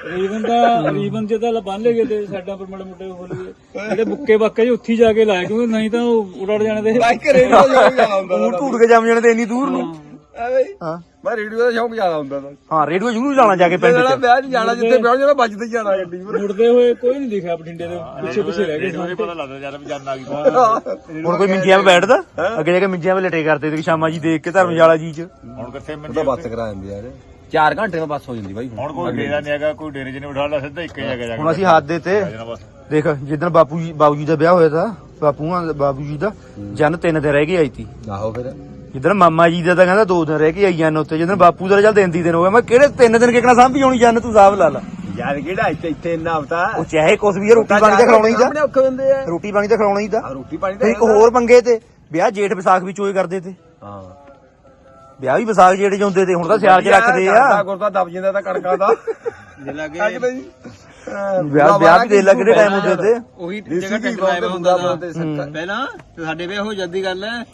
ਰੀਬਨ ਦਾ ਰੀਬਨ ਜੇ ਤਾਂ ਬੰਨ ਲਏ ਤੇ ਸਾਡਾ ਪਰ ਮੜੇ ਮੋਟੇ ਹੋ ਲਏ ਜਿਹੜੇ ਬੁੱਕੇ ਬੱਕੇ ਜੀ ਉੱਥੇ ਹੀ ਜਾ ਕੇ ਲਾਏ ਕਿਉਂਕਿ ਨਹੀਂ ਤਾਂ ਉਹ ਉੜ ਜਾਣੇ ਦੇ ਬਾਈਕ ਰੇਡੀਓ ਦਾ ਸ਼ੌਂਕ ਜ਼ਿਆਦਾ ਹੁੰਦਾ ਉਹ ਢੂੜ ਕੇ ਜੰਮ ਜਾਣੇ ਤੇ ਇੰਨੀ ਦੂਰ ਨੂੰ। ਐਵੇਂ ਹਾਂ। ਮੈਂ ਰੇਡੀਓ ਦਾ ਸ਼ੌਂਕ ਜ਼ਿਆਦਾ ਹੁੰਦਾ ਤਾਂ। ਹਾਂ ਰੇਡੀਓ ਜ਼ਰੂਰ ਜਾਣਾ ਜਾ ਕੇ ਪਿੰਡ ਜਿਹੜਾ ਚ। ਵਿਆਹ 'ਚ ਜਾਣਾ ਜਿੱਥੇ ਵਿਆਹ ਜਾਣਾ ਵੱਜਦੇ ਹੀ ਜਾਣਾ ਗੱਡੀ ਪਰ। ਮੁੜਦੇ ਹੋਏ ਕੋਈ ਨਹੀਂ ਦਿਖਿਆ ਬਠਿੰਡੇ ਦੇ ਪਿੱਛੇ ਪਿੱਛੇ ਰਹਿ ਗਏ ਉਹਦੇ ਪਤਾ ਲੱਗਦਾ ਜਦ ਵੀ ਜਾਨ ਆ ਗਈ। ਹੁਣ ਕੋਈ ਮਿੰਜੀਆਂ 'ਤੇ ਬੈਠਦਾ? ਅੱਗੇ ਜਾ ਕੇ ਮਿੰਜੀਆਂ 'ਤੇ ਲਟੇ ਕਰਦੇ ਤੇ ਸ਼ਾਮਾਂ ਜੀ ਦੇਖ ਕੇ ਧਰਮਸ਼ਾਲਾ ਜੀ ਚ। ਹੁਣ ਕਿੱਥੇ ਉਹਦਾ ਮੰਜੇ ਬੱਸ ਕਰਾ ਦਿੰਦੇ ਯਾਰ। 4 ਘੰਟੇ ਬੱਸ ਹੋ ਜਾਂਦੀ ਬਾਈ ਹੁਣ। ਕੋਈ ਡੇਰਾ ਨਹੀਂ ਹੈਗਾ ਕੋਈ ਡੇਰੇ ਨਹੀਂ ਉਠਾ ਲਾ ਸਿੱਧਾ ਇੱਕ ਹੀ ਜਗ੍ਹਾ ਜਾ ਕੇ ਹੁਣ ਅਸੀਂ ਹੱਥ ਦੇ ਤੇ ਦੇਖ ਜਿੱਦਣ ਬਾਪੂ ਜੀ ਬਾਬੂ ਜੀ ਦਾ ਵਿਆਹ ਹੋਇਆ ਤਾਂ ਬਾਪੂਆਂ ਬਾਬੂ ਜੀ ਦਾ ਜਨ ਤਿੰਨ ਦਿਨ ਰਹਿ ਕੇ ਆਈ ਤੀ। ਆਹੋ ਫਿਰ। ਜਿੱਦਣ ਮਾਮਾ ਜੀ ਦਾ ਤਾਂ ਕਹਿੰਦਾ ਦੋ ਦਿਨ ਰਹਿ ਕੇ ਆਈ ਜਨ ਉੱਤੇ ਜਿੱਦਣ ਬਾਪੂ ਦਾ ਚੱਲ ਦਿਨ ਦੀ ਦਿਨ ਹੋ ਗਿਆ ਮੈਂ ਕਿਹੜੇ ਤਿੰਨ ਦਿਨ ਕਿਕਣਾ ਸਾਂਭੀ ਹੋਣੀ ਜਨ ਤੂੰ ਸਾਹਬ ਲਾ ਲਾ। ਯਾਰ ਕਿਹੜਾ ਇੱਥੇ ਇੱਥੇ ਇੰਨਾ ਹਫਤਾ? ਉਹ ਚਾਹੇ ਕੁਛ ਵੀ ਰੋਟੀ ਪਾਣੀ ਤਾਂ ਸਾਹਮਣੇ ਦਾ ਔਖੇ ਹੁੰਦੇ ਆ। ਰੋਟੀ ਪਾਣੀ ਤਾਂ ਖਿਲਾਉਣਾ ਹੀ ਦਾ ਆ ਰੋਟੀ ਪਾਣੀ ਤਾਂ ਇੱਕ ਹੋਰ ਪੰਗੇ ਤੇ ਵਿਆਹ ਜੇਠ ਵਿਸਾਖ ਵਿੱਚ ਹੋਏ ਕਰਦੇ ਤੇ। ਹਾਂ। ਵਿਆਹ ਵੀ ਵਿਸਾਖ ਜੇਠ ਚ ਹੁੰਦੇ ਤੇ ਹੁਣ ਤਾਂ ਸਿਆਲ ਚ ਰੱਖਦੇ ਆ। ਗੁਰਦਾ ਦਬ ਜਾਂਦਾ ਤਾਂ ਕਣਕਾਂ ਦਾ। ਜੇ ਲੱਗੇ। ਵਿਆਹ ਵਿਆਹ ਵੀ ਦੇ ਲੱਗ ਕਿਹੜੇ ਟਾਈਮ ਹੁੰਦੇ ਤੇ। ਉਹੀ ਜਗ੍ਹਾ ਟੈਂਟ ਲਾਇਆ ਹੁੰਦਾ ਪਹਿਲਾਂ ਤੇ ਸਾਡੇ ਵਿਆਹ ਹੋ ਜਾਂਦੀ ਗੱਲ ਹੈ।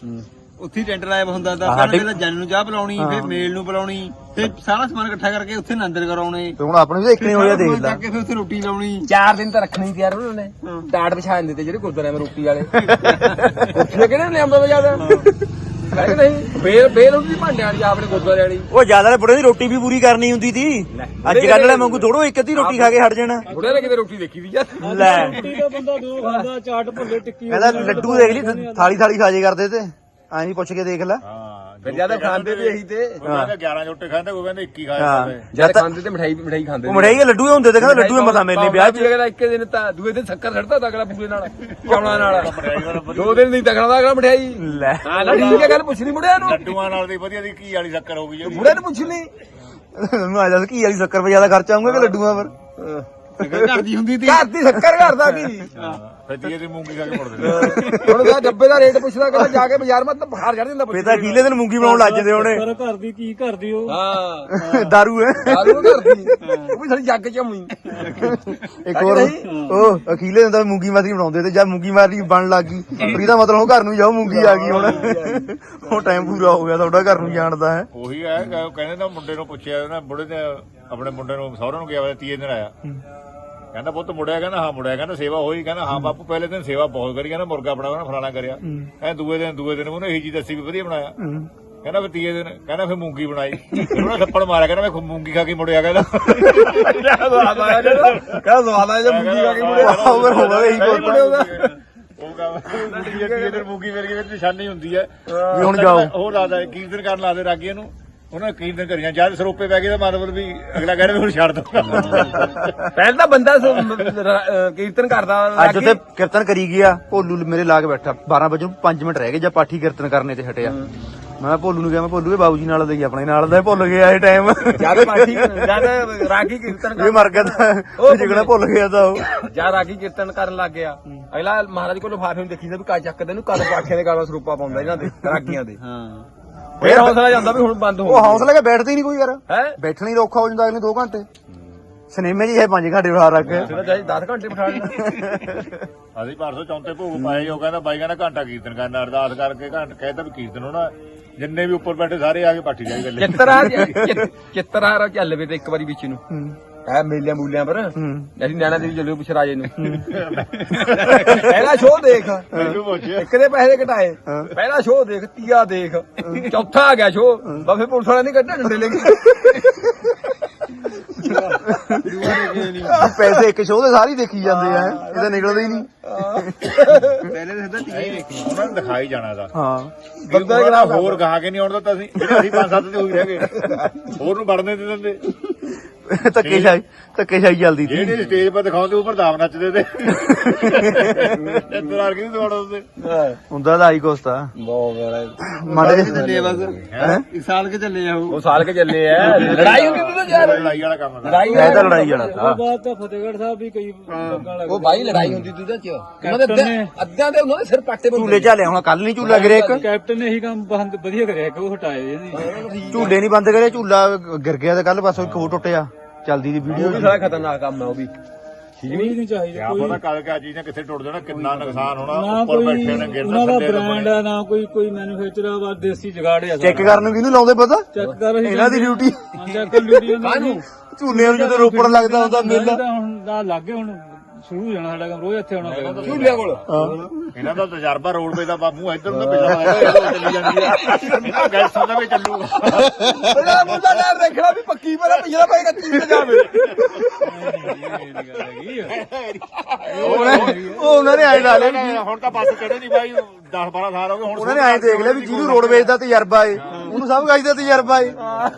ਉੱਥੇ ਟੈਂਟ ਲਾਇਆ ਹੁੰਦਾ ਤਾਂ। ਸਾਡੇ- ਪਹਿਲਾਂ ਜਨ ਨੂੰ ਚਾਹ ਪਿਲਾਉਣੀ ਫਿਰ ਮੇਲ ਨੂੰ ਪਿਲਾਉਣੀ ਤੇ ਸਾਰਾ ਸਮਾਨ ਇਕੱਠਾ ਕਰਕੇ ਉੱਥੇ ਨੰਦਰ ਕਰਾਉਣੇ। ਤੇ ਹੁਣ ਆਪਣੇ ਵੀ ਨਹੀਂ ਹੋਇਆ ਦੇਖ ਲੈ। ਜਾ ਕੇ ਫਿਰ ਉੱਥੇ ਰੋਟੀ ਲਾਉਣੀ। ਚਾਰ ਦਿਨ ਤਾਂ ਰੱਖਣੀ ਸੀ ਯਾਰ ਉਹਨਾਂ ਨੇ। ਟਾਟ ਵਿਛਾ ਦਿੰਦੇ ਤੇ ਜਿਹੜੇ ਗੁਰਦੁਆਰੇ ਵਿੱਚ ਰੋਟੀ ਵਾਲੇ। ਉੱਥੇ ਕਿਹੜੇ ਨੇ ਅੰਬਾ ਹੈ ਕਿ ਨਹੀਂ ਬੇਲ ਬੇਲ ਹੁੰਦੀ ਭਾਂਡਿਆਂ ਵਾਲੀ ਆਪਣੇ ਗੁਰਦੁਆਰੇ ਵਾਲੀ। ਉਹ ਜ਼ਿਆਦਾ ਬੁੜੇ ਦੀ ਰੋਟੀ ਵੀ ਪੂਰੀ ਕਰਨੀ ਹੁੰਦੀ ਸੀ ਅੱਜ ਕੱਲ੍ਹ ਵਾਲੇ ਵਾਂਗੂ ਥੋੜੋ ਇੱਕ ਅੱਧੀ ਰੋਟੀ ਖਾ ਕੇ ਹਟ ਜਾਣਾ। ਬੁੜੇ ਨੇ ਕਿਤੇ ਰੋਟੀ ਦੇਖੀ ਦੀ ਯਾਰ ਲੈ। ਰੋਟੀ ਦਾ ਬੰਦਾ ਦੋ ਖਾਂਦਾ ਚਾਟ ਭੁੱਲੇ ਟਿੱਕੀ ਕਹਿੰਦਾ ਲੱਡੂ ਦੇਖ ਲਈ ਥਾਲੀ ਥਾਲੀ ਖਾ ਜੇ ਕਰਦੇ ਤੇ। ਐਂ ਵੀ ਪੁੱਛ ਕੇ ਦੇਖ ਲੈ। ਹਾਂ। ਫਿਰ ਜ਼ਿਆਦਾ ਖਾਂਦੇ ਵੀ ਇਹੀ ਤੇ। ਕੋਈ ਕਹਿੰਦਾ 11 ਝੋਟੇ ਖਾਂਦੇ ਕੋਈ ਕਹਿੰਦਾ 21 ਖਾ ਹਾਂ ਜਾਂਦੇ। ਜਦ ਖਾਂਦੇ ਤੇ ਮਠਾਈ ਮਠਾਈ ਖਾਂਦੇ ਉਹ ਮੜਾਈ ਦੇ ਲੱਡੂ ਹੀ ਹੁੰਦੇ ਤੇ ਕਹਿੰਦਾ ਲੱਡੂ ਹੀ ਮਸਾ ਮੇਲੇ ਵਿਆਹ ਚ। ਚ ਇੱਕ ਦਿਨ ਤਾਂ ਦੂਏ ਦਿਨ ਸ਼ੱਕਰ ਛੱਡਦਾ ਤਾਂ ਅਗਲਾ ਪੂਰੇ ਨਾਲ ਚੌਣਾ ਨਾਲ। ਦੋ ਦਿਨ ਨਹੀਂ ਤਕਣਾ ਦਾ ਅਗਲਾ ਮਠਾਈ। ਲੈ। ਹਾਂ ਨਾ ਠੀਕ ਹੈ ਗੱਲ ਪੁੱਛਣੀ ਮੁੰਡਿਆਂ ਨੂੰ। ਲੱਡੂਆਂ ਨਾਲ ਦੀ ਵਧੀਆ ਦੀ ਕੀ ਵਾਲੀ ਸ਼ੱਕਰ ਹੋਊਗੀ ਜਿਹੜੀ। ਮੁੰਡਿਆਂ ਨੂੰ ਪੁੱਛਣੀ ਮੈਨੂੰ ਆ ਦੱਸ ਕੀ ਵਾਲੀ ਸ਼ੱਕਰ ਪੇ ਜ਼ਿਆਦਾ ਖਰਚਾ ਆਉਂਗਾ ਕਿ ਲੱਡੂਆਂ ਪਰ? ਘਰ ਦੀ ਹੁੰਦੀ ਤੀ। ਘਰ ਦੀ ਸ਼ੱਕਰ ਘਰ ਦਾ ਕੀ ਫਿਰ ਤੀਏ ਦੀ ਮੂੰਗੀ ਖਾ ਕੇ ਮੁੜ ਦਿੰਦੇ ਹੁਣ ਦਾ ਡੱਬੇ ਦਾ ਰੇਟ ਪੁੱਛਦਾ ਕਹਿੰਦਾ ਜਾ ਕੇ ਬਾਜ਼ਾਰ ਮਤ ਬੁਖਾਰ ਚੜ ਜਾਂਦਾ ਫੇ ਤਾਂ ਦਿਨ ਮੂੰਗੀ ਬਣਾਉਣ ਲੱਜ ਜਾਂਦੇ ਹੋਣੇ। ਪਰ ਘਰ ਦੀ ਕੀ ਘਰ ਦੀ ਉਹ? ਹਾਂ। ਦਾਰੂ ਹੈ। ਦਾਰੂ ਘਰ ਦੀ। ਉਹ ਵੀ ਸਾਡੀ ਜੱਗ ਚ ਹੋਈ ਇੱਕ ਹੋਰ ਉਹ ਅਖੀਲੇ ਦਿਨ ਤਾਂ ਮੂੰਗੀ ਮਾਰੀ ਬਣਾਉਂਦੇ ਤੇ ਜਦ ਮੂੰਗੀ ਮਾਰੀ ਬਣ ਲੱਗ ਗਈ ਫਿਰ ਇਹਦਾ ਮਤਲਬ ਉਹ ਘਰ ਨੂੰ ਜਾਓ ਮੂੰਗੀ ਆ ਗਈ ਹੁਣ। ਉਹ ਟਾਈਮ ਪੂਰਾ ਹੋ ਗਿਆ ਤੁਹਾਡਾ ਘਰ ਨੂੰ ਜਾਣ ਦਾ ਹੈ। ਉਹੀ ਹੈ ਕਿ- ਕਹਿੰਦੇ ਨਾ ਮੁੰਡੇ ਨੂੰ ਪੁੱਛਿਆ ਨਾ ਬੁੜੇ ਨੇ ਆਪਣੇ ਮੁੰਡੇ ਨੂੰ ਸਹੁਰੇ ਨੂੰ ਗਿਆ ਵਾ ਤੀਏ ਦਿਨ ਆਇਆ। ਕਹਿੰਦਾ ਪੁੱਤ ਮੁੜਿਆ ਕਹਿੰਦਾ ਹਾਂ ਮੁੜਿਆ ਕਹਿੰਦਾ ਸੇਵਾ ਹੋਈ ਕਹਿੰਦਾ ਹਾਂ ਬਾਪੂ ਪਹਿਲੇ ਦਿਨ ਸੇਵਾ ਬਹੁਤ ਕਰੀ ਕਹਿੰਦਾ ਮੁਰਗਾ ਬਣਾਇਆ ਫਲਾਣਾ ਕਰਿਆ ਕਹਿੰਦਾ ਦੂਏ ਦਿਨ ਦੂਏ ਦਿਨ ਉਹਨੇ ਇਹੀ ਜੀ ਦੱਸੀ ਵੀ ਵਧੀਆ ਬਣਾਇਆ ਕਹਿੰਦਾ ਫਿਰ ਤੀਏ ਦਿਨ ਕਹਿੰਦਾ ਫਿਰ ਮੂੰਗੀ ਬਣਾਈ ਫਿਰ ਉਹਨੇ ਥੱਪੜ ਮਾਰਿਆ ਕਹਿੰਦਾ ਮੈਂ ਮੂੰਗੀ ਖਾ ਕੇ ਮੁੜਿਆ ਕਹਿੰਦਾ ਸਵਾਦ ਆਇਆ ਜਿਹੜਾ ਕਹਿੰਦਾ ਸਵਾਦ ਆਇਆ ਮੁੰਗੀ ਖਾ ਕੇ ਮੁੜਿਆ ਫਿਰ ਹੋਣਾ ਇਹੀ ਉਹਦਾ ਉਹ ਕਹਿੰਦਾ ਤੀਏ ਦਿਨ ਮੂੰਗੀ ਮੇਰੀ ਵਿੱਚ ਨਿਸ਼ਾਨੀ ਹੁੰਦੀ ਹੈ ਵੀ ਹੁਣ ਜਾਓ ਉਹ ਲਾਦਾ ਕੀਰਤਨ ਕਰਨ ਲਾਦੇ ਰਾਗੀਆਂ ਨੂੰ ਉਹਨਾਂ ਕੀਰਤਨ ਕਰੀਆਂ ਜਦ ਸਰੋਪੇ ਪੈ ਗਏ ਤਾਂ ਮਤਲਬ ਵੀ ਅਗਲਾ ਕਹਿੰਦਾ ਵੀ ਹੁਣ ਛੱਡ ਦੋ। ਪਹਿਲਾਂ ਤਾਂ ਬੰਦਾ ਸ- ਰ- ਅਹ ਕੀਰਤਨ ਕਰਦਾ ਅੱਜ ਉੱਥੇ ਕੀਰਤਨ ਕਰੀ ਗਿਆ ਭੋਲੂ ਮੇਰੇ ਲਾਗ ਬੈਠਾ 12 ਵਜੇ 5 ਮਿੰਟ ਰਹਿ ਗਏ ਜਾਂ ਪਾਠੀ ਕੀਰਤਨ ਕਰਨੇ ਤੇ ਹਟਿਆ। ਮੈਂ ਭੋਲੂ ਨੂੰ ਕਿਹਾ ਮੈਂ ਭੋਲੂ ਇਹ ਬਾਬੂ ਜੀ ਨਾਲ ਦਾ ਹੀ ਆਪਣੇ ਨਾਲ ਦਾ ਇਹ ਭੁੱਲ ਗਿਆ ਇਹ ਟਾਈਮ ਜਦ ਪਾਠੀ ਜਦ ਰਾਗੀ ਕੀਰਤਨ ਇਹ ਮਰ ਗਿਆ ਤਾਂ ਉਹ ਜਿਗਣਾ ਭੁੱਲ ਗਿਆ ਤਾਂ ਉਹ। ਜਦ ਰਾਗੀ ਕੀਰਤਨ ਕਰਨ ਲੱਗ ਗਿਆ ਅਗਲਾ ਮਹਾਰਾਜ ਕੋਲ ਫਾਫੇ ਨੂੰ ਦੇਖੀ ਦਾ ਵੀ ਕਾ ਚੱਕਦੇ ਨੂੰ ਕਦ ਪਾਠੀਆਂ ਦੇ ਗਾਲਾਂ ਸਰੂਪਾ ਪਾਉਂਦਾ ਇਹਨਾਂ ਦੇ ਰਾਗੀਆਂ ਦੇ। ਹਾਂ। ਫੇਰ ਹੌਸਲਾ ਜਾਂਦਾ ਵੀ ਹੁਣ ਬੰਦ ਹੋ ਉਹ ਹੌਸਲਾ ਕੇ ਬੈਠਦੇ ਹੀ ਨਹੀਂ ਕੋਈ ਯਾਰ। ਹੈ? ਬੈਠਣਾ ਹੀ ਔਖਾ ਹੋ ਜਾਂਦਾ ਅਗਲੇ 2 ਘੰਟੇ। ਸਿਨੇਮੇ ਜੀ ਹੈ 5 ਘੰਟੇ ਬਿਠਾ ਰੱਖ ਕੇ। ਸਿੱਧਾ ਜਾਈ 10 ਘੰਟੇ ਬਿਠਾ ਲੈਣਾ ਅਸੀਂ ਪਰਸੋਂ ਚੌਂਤੇ ਭੋਗ ਪਾਏ ਉਹ ਕਹਿੰਦਾ ਬਾਈ ਕਹਿੰਦਾ ਘੰਟਾ ਕੀਰਤਨ ਕਰਨਾ ਅਰਦਾਸ ਕਰਕੇ ਘੰਟ ਕਹਿੰਦਾ ਵੀ ਕੀਰਤਨ ਹੋਣਾ। ਜਿੰਨੇ ਵੀ ਉੱਪਰ ਬੈਠੇ ਸਾਰੇ ਆ ਕੇ ਪਾਠੀ ਜਾਈ ਗੱਲੇ ਚਿੱਤਰਹਾਰ ਚਿੱਤਰਹਾਰ ਚੱਲ ਵੇ ਤੇ ਇੱਕ ਵਾਰੀ ਵਿੱਚ ਨੂੰ। ਐ ਮੇਲਿਆਂ ਮੂਲਿਆਂ ਪਰ। ਅਸੀਂ ਨੈਣਾ ਦੇਵੀ ਚੱਲਿਓ ਪਿਛੇ ਰਾਜੇ ਨੂੰ। ਪਹਿਲਾ ਸ਼ੋਅ ਦੇਖ। ਇੱਕ ਦੇ ਪੈਸੇ ਘਟਾਏ। ਪਹਿਲਾ ਸ਼ੋਅ ਦੇਖ ਤੀਆ ਦੇਖ। ਚੌਥਾ ਆ ਗਿਆ ਸ਼ੋਅ ਬਫੇ ਪੁਲਿਸ ਵਾਲਿਆਂ ਨੇ ਕੱਢਿਆ ਡੰਡੇ ਲੈ ਕੇ। ਪੈਸੇ ਇੱਕ ਸ਼ੋਅ ਦੇ ਸਾਰੇ ਦੇਖੀ ਜਾਂਦੇ ਆ। ਇਹ ਤਾਂ ਨਿਕਲਦੇ ਹੀ ਨਹੀਂ। ਪਹਿਲੇ ਦੇ ਸਿੱਧਾ ਹੀ ਦੇਖੀ। ਉਹਨਾਂ ਨੂੰ ਦਿਖਾਈ ਜਾਣਾ ਦਾ ਹਾਂ। ਬੰਦਾ ਹੋਰ ਗਾ ਕੇ ਨਹੀਂ ਆਉਣ ਦਿੱਤਾ ਸੀ ਜਿਹੜੇ ਅਸੀਂ ਪੰਜ ਸੱਤ ਤੇ ਹੋਈ ਰਹਿ ਗਏ। ਹੋਰ ਨੂੰ ਵੜਨੇ ਦੇ ਦਿੰਦੇ। ਧੱਕੇ ਸ਼ਾਈ ਧੱਕੇ ਸ਼ਾਈ ਚੱਲਦੀ ਸੀ। ਜਿਹੜੇ ਸਟੇਜ 'ਤੇ ਦਿਖਾਉਂਦੇ ਉੱਪਰ ਦਾਮ ਨੱਚਦੇ ਤੇ। ਇੰਤਜ਼ਾਰ ਕਿਉਂ ਦਵਾੜਾ ਉਹਦੇ ਹੁੰਦਾ ਤਾਂ ਆਈ ਕੋਸਤਾ ਬਹੁਤ ਬੜਾ। ਮਾੜੇ ਚੱਲੇ ਬਸ। ਹੈ? ਇੱਕ ਸਾਲ ਕੇ ਚੱਲੇ ਆਉ ਉਹ। ਸਾਲ ਕੇ ਚੱਲੇ ਆ। ਲੜਾਈ ਹੁੰਦੀ ਸੀ ਤਾਂ ਯਾਰ ਲੜਾਈ ਵਾਲਾ ਕੰਮ ਦਾ ਲੜਾਈ ਇਹ ਤਾਂ ਲੜਾਈ ਵਾਲਾ। ਥਾ ਬਾਅਦ ਤਾਂ ਫਤਿਹਗੜ੍ਹ ਸਾਹਿਬ ਵੀ ਕਈ ਲੱਗ ਉਹ ਬਾਈ ਲੜਾਈ ਹੁੰਦੀ ਦੇ ਕੈਪਟਨ ਨੇ- ਅੱਧਿਆਂ- ਦੇ ਉਹਨਾਂ ਦੇ ਸਿਰ ਪਾਟੇ ਬੰਦੇ ਝੂਲੇ ਝਾਲੇ ਹੁਣ ਕੱਲ ਨਹੀਂ ਝੂਲਾ ਗਿਰੇ ਇੱਕ। ਕੈਪਟਨ ਨੇ ਇਹੀ ਕੰਮ ਬੰਦ ਵਧੀਆ ਕਰਿਆ ਕਿ ਉਹ ਹਟਾਏ ਝੂਲੇ ਨਹੀਂ ਬੰਦ ਕਰੇ ਝੂਲਾ ਗਿਰ ਗਿਆ ਤੇ ਕੱਲ ਪਾਸੋਂ ਇੱਕ ਹੋਰ ਟੁੱਟਿਆ। ਚੱਲਦੀ ਦੀ ਉਹ ਵੀਡੀਓ ਵੀ। ਸਾਰਾ ਖਤਰਨਾਕ ਕੰਮ ਹੈ ਉਹ ਵੀ। ਕੋਈ ਨਹੀਂ ਚਾਹੀਦਾ ਕਿਆ ਕੋਈ ਪਤਾ ਕੱਲ ਕਿਆ ਚੀਜ਼ ਨੇ ਕਿੱਥੇ ਟੁੱਟ ਜਾਣਾ ਕਿੰਨਾ ਨੁਕਸਾਨ ਹੋਣਾ ਨਾ ਉੱਪਰ ਕੋਈ ਬੈਠੇ ਨੇ ਗਿਰਨਾ ਉਹਨਾਂ ਦਾ ਥੱਲੇ ਬ੍ਰਾਂਡ ਆ ਨਾ ਕੋਈ ਕੋਈ ਮੈਨੂਫੈਕਚਰਰ ਆ ਬਸ ਦੇਸੀ ਜਗਾੜ ਆ ਚੈੱਕ ਕਰਨ ਨੂੰ ਕਿਹਨੂੰ ਲਾਉਂਦੇ ਪਤਾ? ਚੈੱਕ ਕਰ ਰਹੀ ਇਹਨਾਂ ਦੀ ਡਿਊਟੀ ਚੈੱਕ ਕਰ ਡਿਊਟੀ ਉਹਨਾਂ ਦੀ। ਝੂਲਿਆਂ ਨੂੰ ਜਦੋਂ ਰੋਪੜ ਲੱਗਦਾ ਹੁੰਦਾ ਮੇਲਾ ਤਾਂ ਹੁਣ ਦਾ ਲੱਗੇ ਹੁਣ। ਸ਼ੁਰੂ ਹੋ ਜਾਣਾ ਸਾਡਾ ਕੰਮ ਰੋਜ਼ ਇੱਥੇ ਆਉਣਾ ਪਏਗਾ ਝੂਲਿਆਂ ਕੋਲ। ਇਹਨਾਂ ਦਾ ਤਜਰਬਾ ਰੋਡਵੇ ਦਾ ਬਾਬੂ ਇੱਧਰ ਨੂੰ ਤਾਂ ਪਿੱਛਾ ਲੱਗਦਾ ਇਹ ਚੱਲੀ ਜਾਂਦੀ ਆ। ਇਹਨਾਂ ਗੈਸਾਂ ਦਾ ਵੀ ਚੱਲੂਗਾ ਉਹਦਾ ਮੁੰਡਾ ਡਰ ਦੇਖਣਾ ਵੀ ਪੱਕੀ ਪਰ ਪਿਛਲਾ ਪਏ ਕੱਚੀ ਤੇ ਜਾਵੇ। ਉਹ ਉਹਨਾਂ ਨੇ ਐਂ ਡਾਲੇ ਹੁਣ ਤਾਂ ਬੱਸ ਚੜੇ ਨਹੀਂ ਬਾਈ 10 12 ਸਾਲ ਹੋ ਗਏ ਹੁਣ ਉਹਨਾਂ ਨੇ ਐਂ ਦੇਖ ਲਿਆ ਵੀ ਜਿਹਨੂੰ ਰੋਡਵੇਜ ਦਾ ਤਜਰਬਾ ਏ ਉਹਨੂੰ ਸਭ ਗਾਈ ਦਾ ਤਜਰਬਾ ਏ।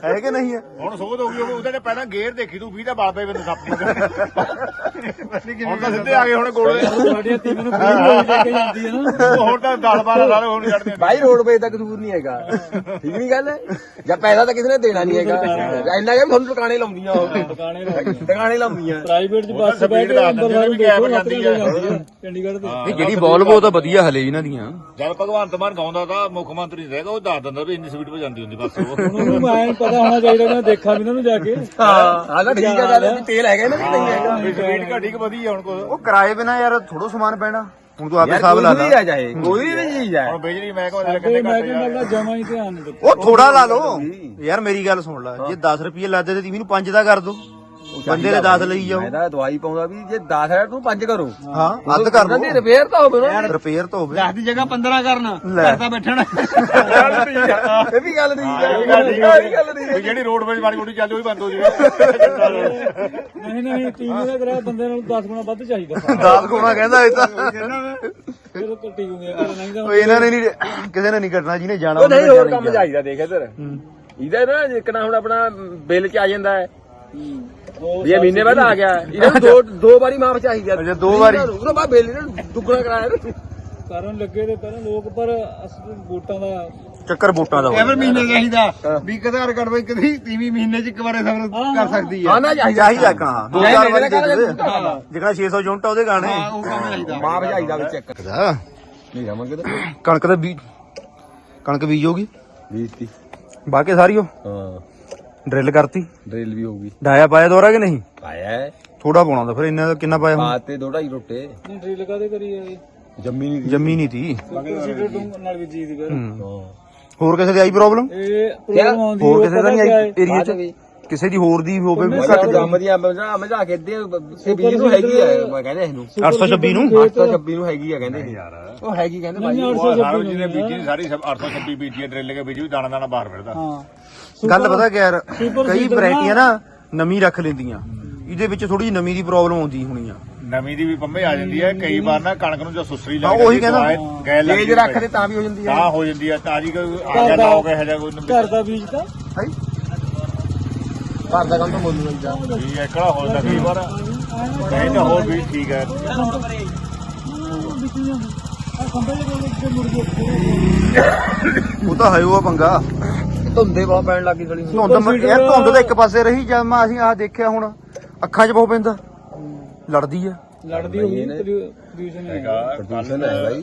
ਹੈ ਕਿ ਨਹੀਂ ਹੈ? ਹੁਣ ਸੋਧ ਹੋ ਗਈ ਉਹ ਉਹਦੇ ਨੇ ਪਹਿਲਾਂ ਗੇਅਰ ਦੇਖੀ ਤੂੰ 20 ਦਾ ਬਲ ਪਏ ਮੈਨੂੰ ਸੱਪ ਨੂੰ। ਹੁਣ ਤਾਂ ਸਿੱਧੇ ਆ ਗਏ ਹੁਣ ਗੋਲੇ। ਸਾਡੀਆਂ ਟੀਮ ਨੂੰ ਫ੍ਰੀ ਹੋਈ ਲੈ ਕੇ ਜਾਂਦੀ ਹੈ ਨਾ। ਉਹ ਹੁਣ ਤਾਂ 10 12 ਸਾਲ ਹੁਣ ਛੱਡਦੇ ਬਾਈ ਰੋਡਵੇਜ ਦਾ ਕਸੂਰ ਨਹੀਂ ਹੈਗਾ। ਠੀਕ ਨਹੀਂ ਗੱਲ? ਜਾਂ ਪੈਸਾ ਤਾਂ ਕਿਸੇ ਨੇ ਦੇਣਾ ਨਹੀਂ ਹੈਗਾ। ਇੰਨਾ ਕਿ ਤੁਹਾਨੂੰ ਦੁਕਾਨੇ ਲਾਉਂਦੀਆਂ ਉਹ। ਦੁਕਾਨੇ ਲਾਉਂਦੀਆਂ। ਪ੍ਰਾਈਵੇਟ ਤਾਂ ਬੱਸ ਬੈਠ ਕੇ ਅੰਦਰ ਦਿੰਦੇ ਨੇ ਨੂੰ ਵੀ ਕੈਬ ਜਾਂਦੀ। ਹੈ। ਚੰਡੀਗੜ੍ਹ ਤੇ। ਜਿਹੜੀ ਵੋਲਵੋ ਤਾਂ ਵਧੀਆ ਹਲੇ ਇਹਨਾਂ ਦੀਆਂ। ਜਦ ਭਗਵੰਤ ਮਾਨ ਗਾਉਂਦਾ ਤਾਂ ਮੁੱਖ ਮੰਤਰੀ ਰਹੇਗਾ ਉਹ ਦੱਸ ਦਿੰਦਾ ਵੀ ਇੰਨੀ ਸਪੀਡ 'ਤੇ ਜਾਂਦੀ ਹੁੰਦੀ ਬੱਸ ਉਹ। ਉਹਨੂੰ ਮੈਂ ਪਤਾ ਹੋਣਾ ਚਾਹੀਦਾ ਮੈਂ ਦੇਖਾਂ ਵੀ ਇਹਨਾਂ ਨੂੰ ਜਾ ਕੇ। ਹਾਂ ਹਾਂ ਤਾਂ ਠੀਕ ਹੈ ਗੱਲ ਤੇਲ ਹੈਗਾ ਇਹਨਾਂ ਦੀ ਨਹੀਂ ਹੈਗਾ? ਸਪੀਡ ਘਟੀ ਕਿ ਵਧੀ ਆ ਹੁਣ ਕੋ ਉਹ ਕਿਰਾਏ ਬਿਨਾ ਯਾਰ ਥੋੜੋ ਸਮਾਨ ਪੈਣਾ। ਹੁਣ ਤੂੰ ਆਪੇ ਯਾਰ ਹਿਸਾਬ ਲਾ ਲਾ। ਆ ਜਾਏ ਕੋਈ ਵੀ ਚੀਜ਼ ਆ ਹੁਣ ਬਿਜਲੀ ਮਹਿਕਮੇ ਤੇ ਕਹਿੰਦੇ ਮੈਂ ਘੱਟ ਕਿ ਜਾ ਮਤਲਬ ਜਮਾ ਹੀ ਧਿਆਨ ਨਹੀਂ ਦਿੱਤਾ। ਉਹ ਥੋੜਾ ਲਾ ਲਓ। ਯਾਰ ਮੇਰੀ ਗੱਲ ਸੁਣ ਲੈ। ਜੇ 10 ਰੁਪਏ ਲੱਗਦੇ ਤੇ ਤੀਵੀਂ ਨੂੰ 5 ਦਾ ਕਰ ਦੋ। ਬੰਦੇ ਦੇ 10 ਲਈ ਜਾਓ। ਮੈਂ ਤਾਂ ਦਵਾਈ ਪਾਉਂਦਾ ਵੀ ਜੇ 10 ਹੈ ਤੂੰ 5 ਕਰੋ। ਹਾਂ ਅੱਧ ਕਰ ਲਓ। ਰਿਪੇਅਰ ਤਾਂ ਹੋਵੇ ਨਾ। ਰਿਪੇਅਰ ਤਾਂ ਹੋਵੇ। 10 ਦੀ ਜਗ੍ਹਾ 15 ਕਰਨਾ। ਲੈ। ਕਰਤਾ ਬੈਠਣਾ। ਇਹ ਵੀ ਗੱਲ ਨਹੀਂ ਇਹ ਵੀ ਗੱਲ ਨਹੀਂ ਵੀ ਜਿਹੜੀ ਰੋਡ ਵੇਜ ਮਾੜੀ ਮੋਟੀ ਚੱਲਦੀ ਉਹ ਵੀ ਬੰਦ ਹੋ ਜਾਵੇ ਨਹੀਂ ਨਹੀਂ ਟੀਮ ਦਾ ਕਰਾ ਬੰਦੇ ਨੂੰ 10 ਗੁਣਾ ਵੱਧ ਚਾਹੀਦਾ। ਦਾਦ ਕੋਣਾ ਕਹਿੰਦਾ ਇਹ ਤਾਂ। ਫਿਰ ਕੱਟੀ ਹੁੰਦੀ ਆ ਨਹੀਂ ਤਾਂ ਉਹ ਇਹਨਾਂ ਨੇ ਨਹੀਂ ਕਿਸੇ ਨੇ ਨਹੀਂ ਕੱਟਣਾ ਜਿਹਨੇ ਜਾਣਾ ਉਹ ਨਹੀਂ ਹੋਰ ਕੰਮ ਚਾਹੀਦਾ ਦੇਖ ਇਧਰ। ਇਹਦਾ ਨਾ ਜਿੱਕਣਾ ਹੁਣ ਆਪਣਾ ਬਿੱਲ ਚ ਆ ਜਾਂਦਾ ਹੈ। ਇਹ ਮਹੀਨੇ ਬਾਅਦ ਆ ਗਿਆ। ਇਹਨਾਂ ਨੂੰ ਦੋ ਦੋ ਵਾਰੀ ਮਾਫ ਚਾਹੀਦਾ। ਅੱਛਾ, ਦੋ ਵਾਰੀ। ਉਹਦਾ ਬਾਅਦ ਬਿੱਲ ਨੂੰ ਦੁੱਗਣਾ ਕਰਾਇਆ ਨਾ ਕਰਨ ਲੱਗੇ ਤੇ ਕਰਨ ਲੋਕ ਪਰ ਅਸਲ ਵੋਟਾਂ ਦਾ ਚੱਕਰ ਵੋਟਾਂ ਦਾ ਹੋਇਆ। ਮਹੀਨੇ ਚਾਹੀਦਾ ਵੀ ਕਧਾਰ ਕੱਢ ਬਈ ਕਦੀ ਤੀਵੀਂ ਮਹੀਨੇ ਚ ਇੱਕ ਵਾਰੇ ਸਫਰ ਕਰ ਸਕਦੀ ਹਾਂ ਨਾ ਚਾਹੀਦਾ ਦੋ ਚਾਰ ਨਹੀਂ, ਵਾਰੀ ਦੇ ਨਹੀਂ, ਦੇ। ਨਹੀਂ, ਜਿਹੜਾ 600 ਯੂਨਿਟ ਆ ਉਹਦੇ ਗਾਣੇ। ਉਹ ਕੰਮ ਚਾਹੀਦਾ ਮਾਫ ਚਾਹੀਦਾ ਵਿੱਚ ਇੱਕ ਦਾ ਨਹੀਂ ਰਮਨ ਕਿਤੇ ਕਣਕ ਦਾ ਬੀਜ ਕਣਕ ਬੀਜੋਗੀ ਬੀਜਤੀ। ਬਾਕੀ ਸਾਰੀ ਉਹ? ਹਾਂ। ਡਰਿਲ ਕਰਤੀ? ਡਰਿਲ ਵੀ ਹੋਊਗੀ। ਡਾਇਆ ਪਾਇਆ ਦੋਰਾ ਕਿ ਨਹੀਂ? ਪਾਇਆ ਹੈ। ਥੋੜਾ ਪਾਉਣਾ ਤਾਂ ਫਿਰ ਇੰਨਾ ਦਾ ਕਿੰਨਾ ਪਾਇਆ ਹੁਣ ਬਾਤ ਤੇ ਦੋ ਢਾਈ ਰੋਟੇ। ਨਹੀਂ ਡਰਿਲ ਕਾਦੇ ਕਰੀ ਆ ਇਹ? ਜੰਮੀ ਨਹੀਂ ਜੰਮੀ ਨਹੀਂ ਤੀ। ਕੰਸੀਡਰ ਨਾਲ ਵੀ ਜੀ ਦੀ ਫਿਰ ਹੂੰ। ਹੋਰ ਕਿਸੇ ਦੀ ਆਈ ਪ੍ਰੋਬਲਮ? ਇਹ ਪ੍ਰੋਬਲਮ ਆਉਂਦੀ ਹੋਰ ਕਿਸੇ ਦਾ ਪਤਾ ਨਹੀਂ ਆਈ? ਏਰੀਆ ਚ ਵੀ। ਕਿਸੇ ਦੀ ਹੋਰ ਦੀ ਹੋਵੇ ਵੀ ਘੱਟ ਘੱਟ ਜੰਮ ਦੀਆਂ ਮਜ਼ਾ ਮਜ਼ਾ ਕੇ ਦੇ ਇਹ ਬੀਜ ਨੂੰ ਹੈਗੀ ਆ ਮੈਂ ਕਹਿੰਦੇ ਇਹਨੂੰ। 826 ਨੂੰ? 826 ਨੂੰ ਹੈਗੀ ਆ ਕਹਿੰਦੇ ਯਾਰ। ਉਹ ਹੈਗੀ ਕਹਿੰਦੇ ਭਾਈ। ਨਹੀਂ, ਉਹ 826 ਸਾਰਾ ਜਿਹਨੇ ਬੀਜੀ ਸਾਰੀ 826 ਬੀਜੀ ਡਰਿੱਲ ਕੇ ਬੀਜੀ ਵੀ ਦਾਣਾ ਦਾਣਾ ਬਾਹਰ ਫਿਰਦਾ। ਹਾਂ। ਗੱਲ ਪਤਾ ਕਿ ਯਾਰ ਕਈ ਵੈਰਾਈਟੀਆਂ ਨਾ ਨਵੀਂ ਰੱਖ ਲੈਂਦੀਆਂ। ਇਹਦੇ ਵਿੱਚ ਥੋੜੀ ਜਿਹੀ ਨਵੀਂ ਦੀ ਪ੍ਰੋਬਲਮ ਆਉਂਦੀ ਹੋਣੀ ਆ। ਨਵੀਂ ਦੀ ਵੀ ਪੰਮੇ ਆ ਜਾਂਦੀ ਹੈ ਕਈ ਵਾਰ ਨਾ ਕਣਕ ਨੂੰ ਜੋ ਸੁਸਰੀ ਹਾਂ, ਲੱਗ ਉਹੀ ਕਹਿੰਦਾ। ਗੈਲ ਲੱਗ ਤੇਜ ਰੱਖਦੇ ਤਾਂ ਵੀ ਹੋ ਜਾਂਦੀ ਆ। ਤਾਂ ਹੋ ਜਾਂਦੀ ਹੈ ਤਾਜੀ ਕੋਈ ਆ ਗਿਆ ਲੋਕ ਇਹ ਜਿਹਾ ਕੋਈ ਘਰ ਦਾ ਬੀਜ ਤਾਂ? ਹਾਈ ਘਰ ਦਾ ਕੰਮ ਤਾਂ ਮੁੱਲ ਲਈਦਾ ਵੀ ਇਕੜਾ ਹੋ ਜਾਂਦਾ ਕਈ ਵਾਰ ਨਹੀਂ ਤਾਂ ਹੋਰ ਵੀ ਠੀਕ ਹੈ। ਉਹ ਤਾਂ ਹੈ ਉਹ ਪੰਗਾ। ਧੁੰਦੇ ਬਹੁਤ ਪੈਣ ਲੱਗੀ ਗਲੀ ਨੂੰ ਧੁੰਦ ਮ- ਯਾਰ ਧੁੰਦ ਤਾਂ ਇੱਕ ਪਾਸੇ ਰਹੀ ਜਦ ਮੈਂ ਅਸੀਂ ਆਹ ਦੇਖਿਆ ਹੁਣ ਅੱਖਾਂ 'ਚ ਬਹੁਤ ਪੈਂਦਾ। ਲੜਦੀ ਆ। ਲੜਦੀ ਹੋਈ ਪੋਲੂਸ਼ਨ ਹੈ ਪ੍ਰਦੂਸ਼ਣ ਹੈ ਬਾਈ।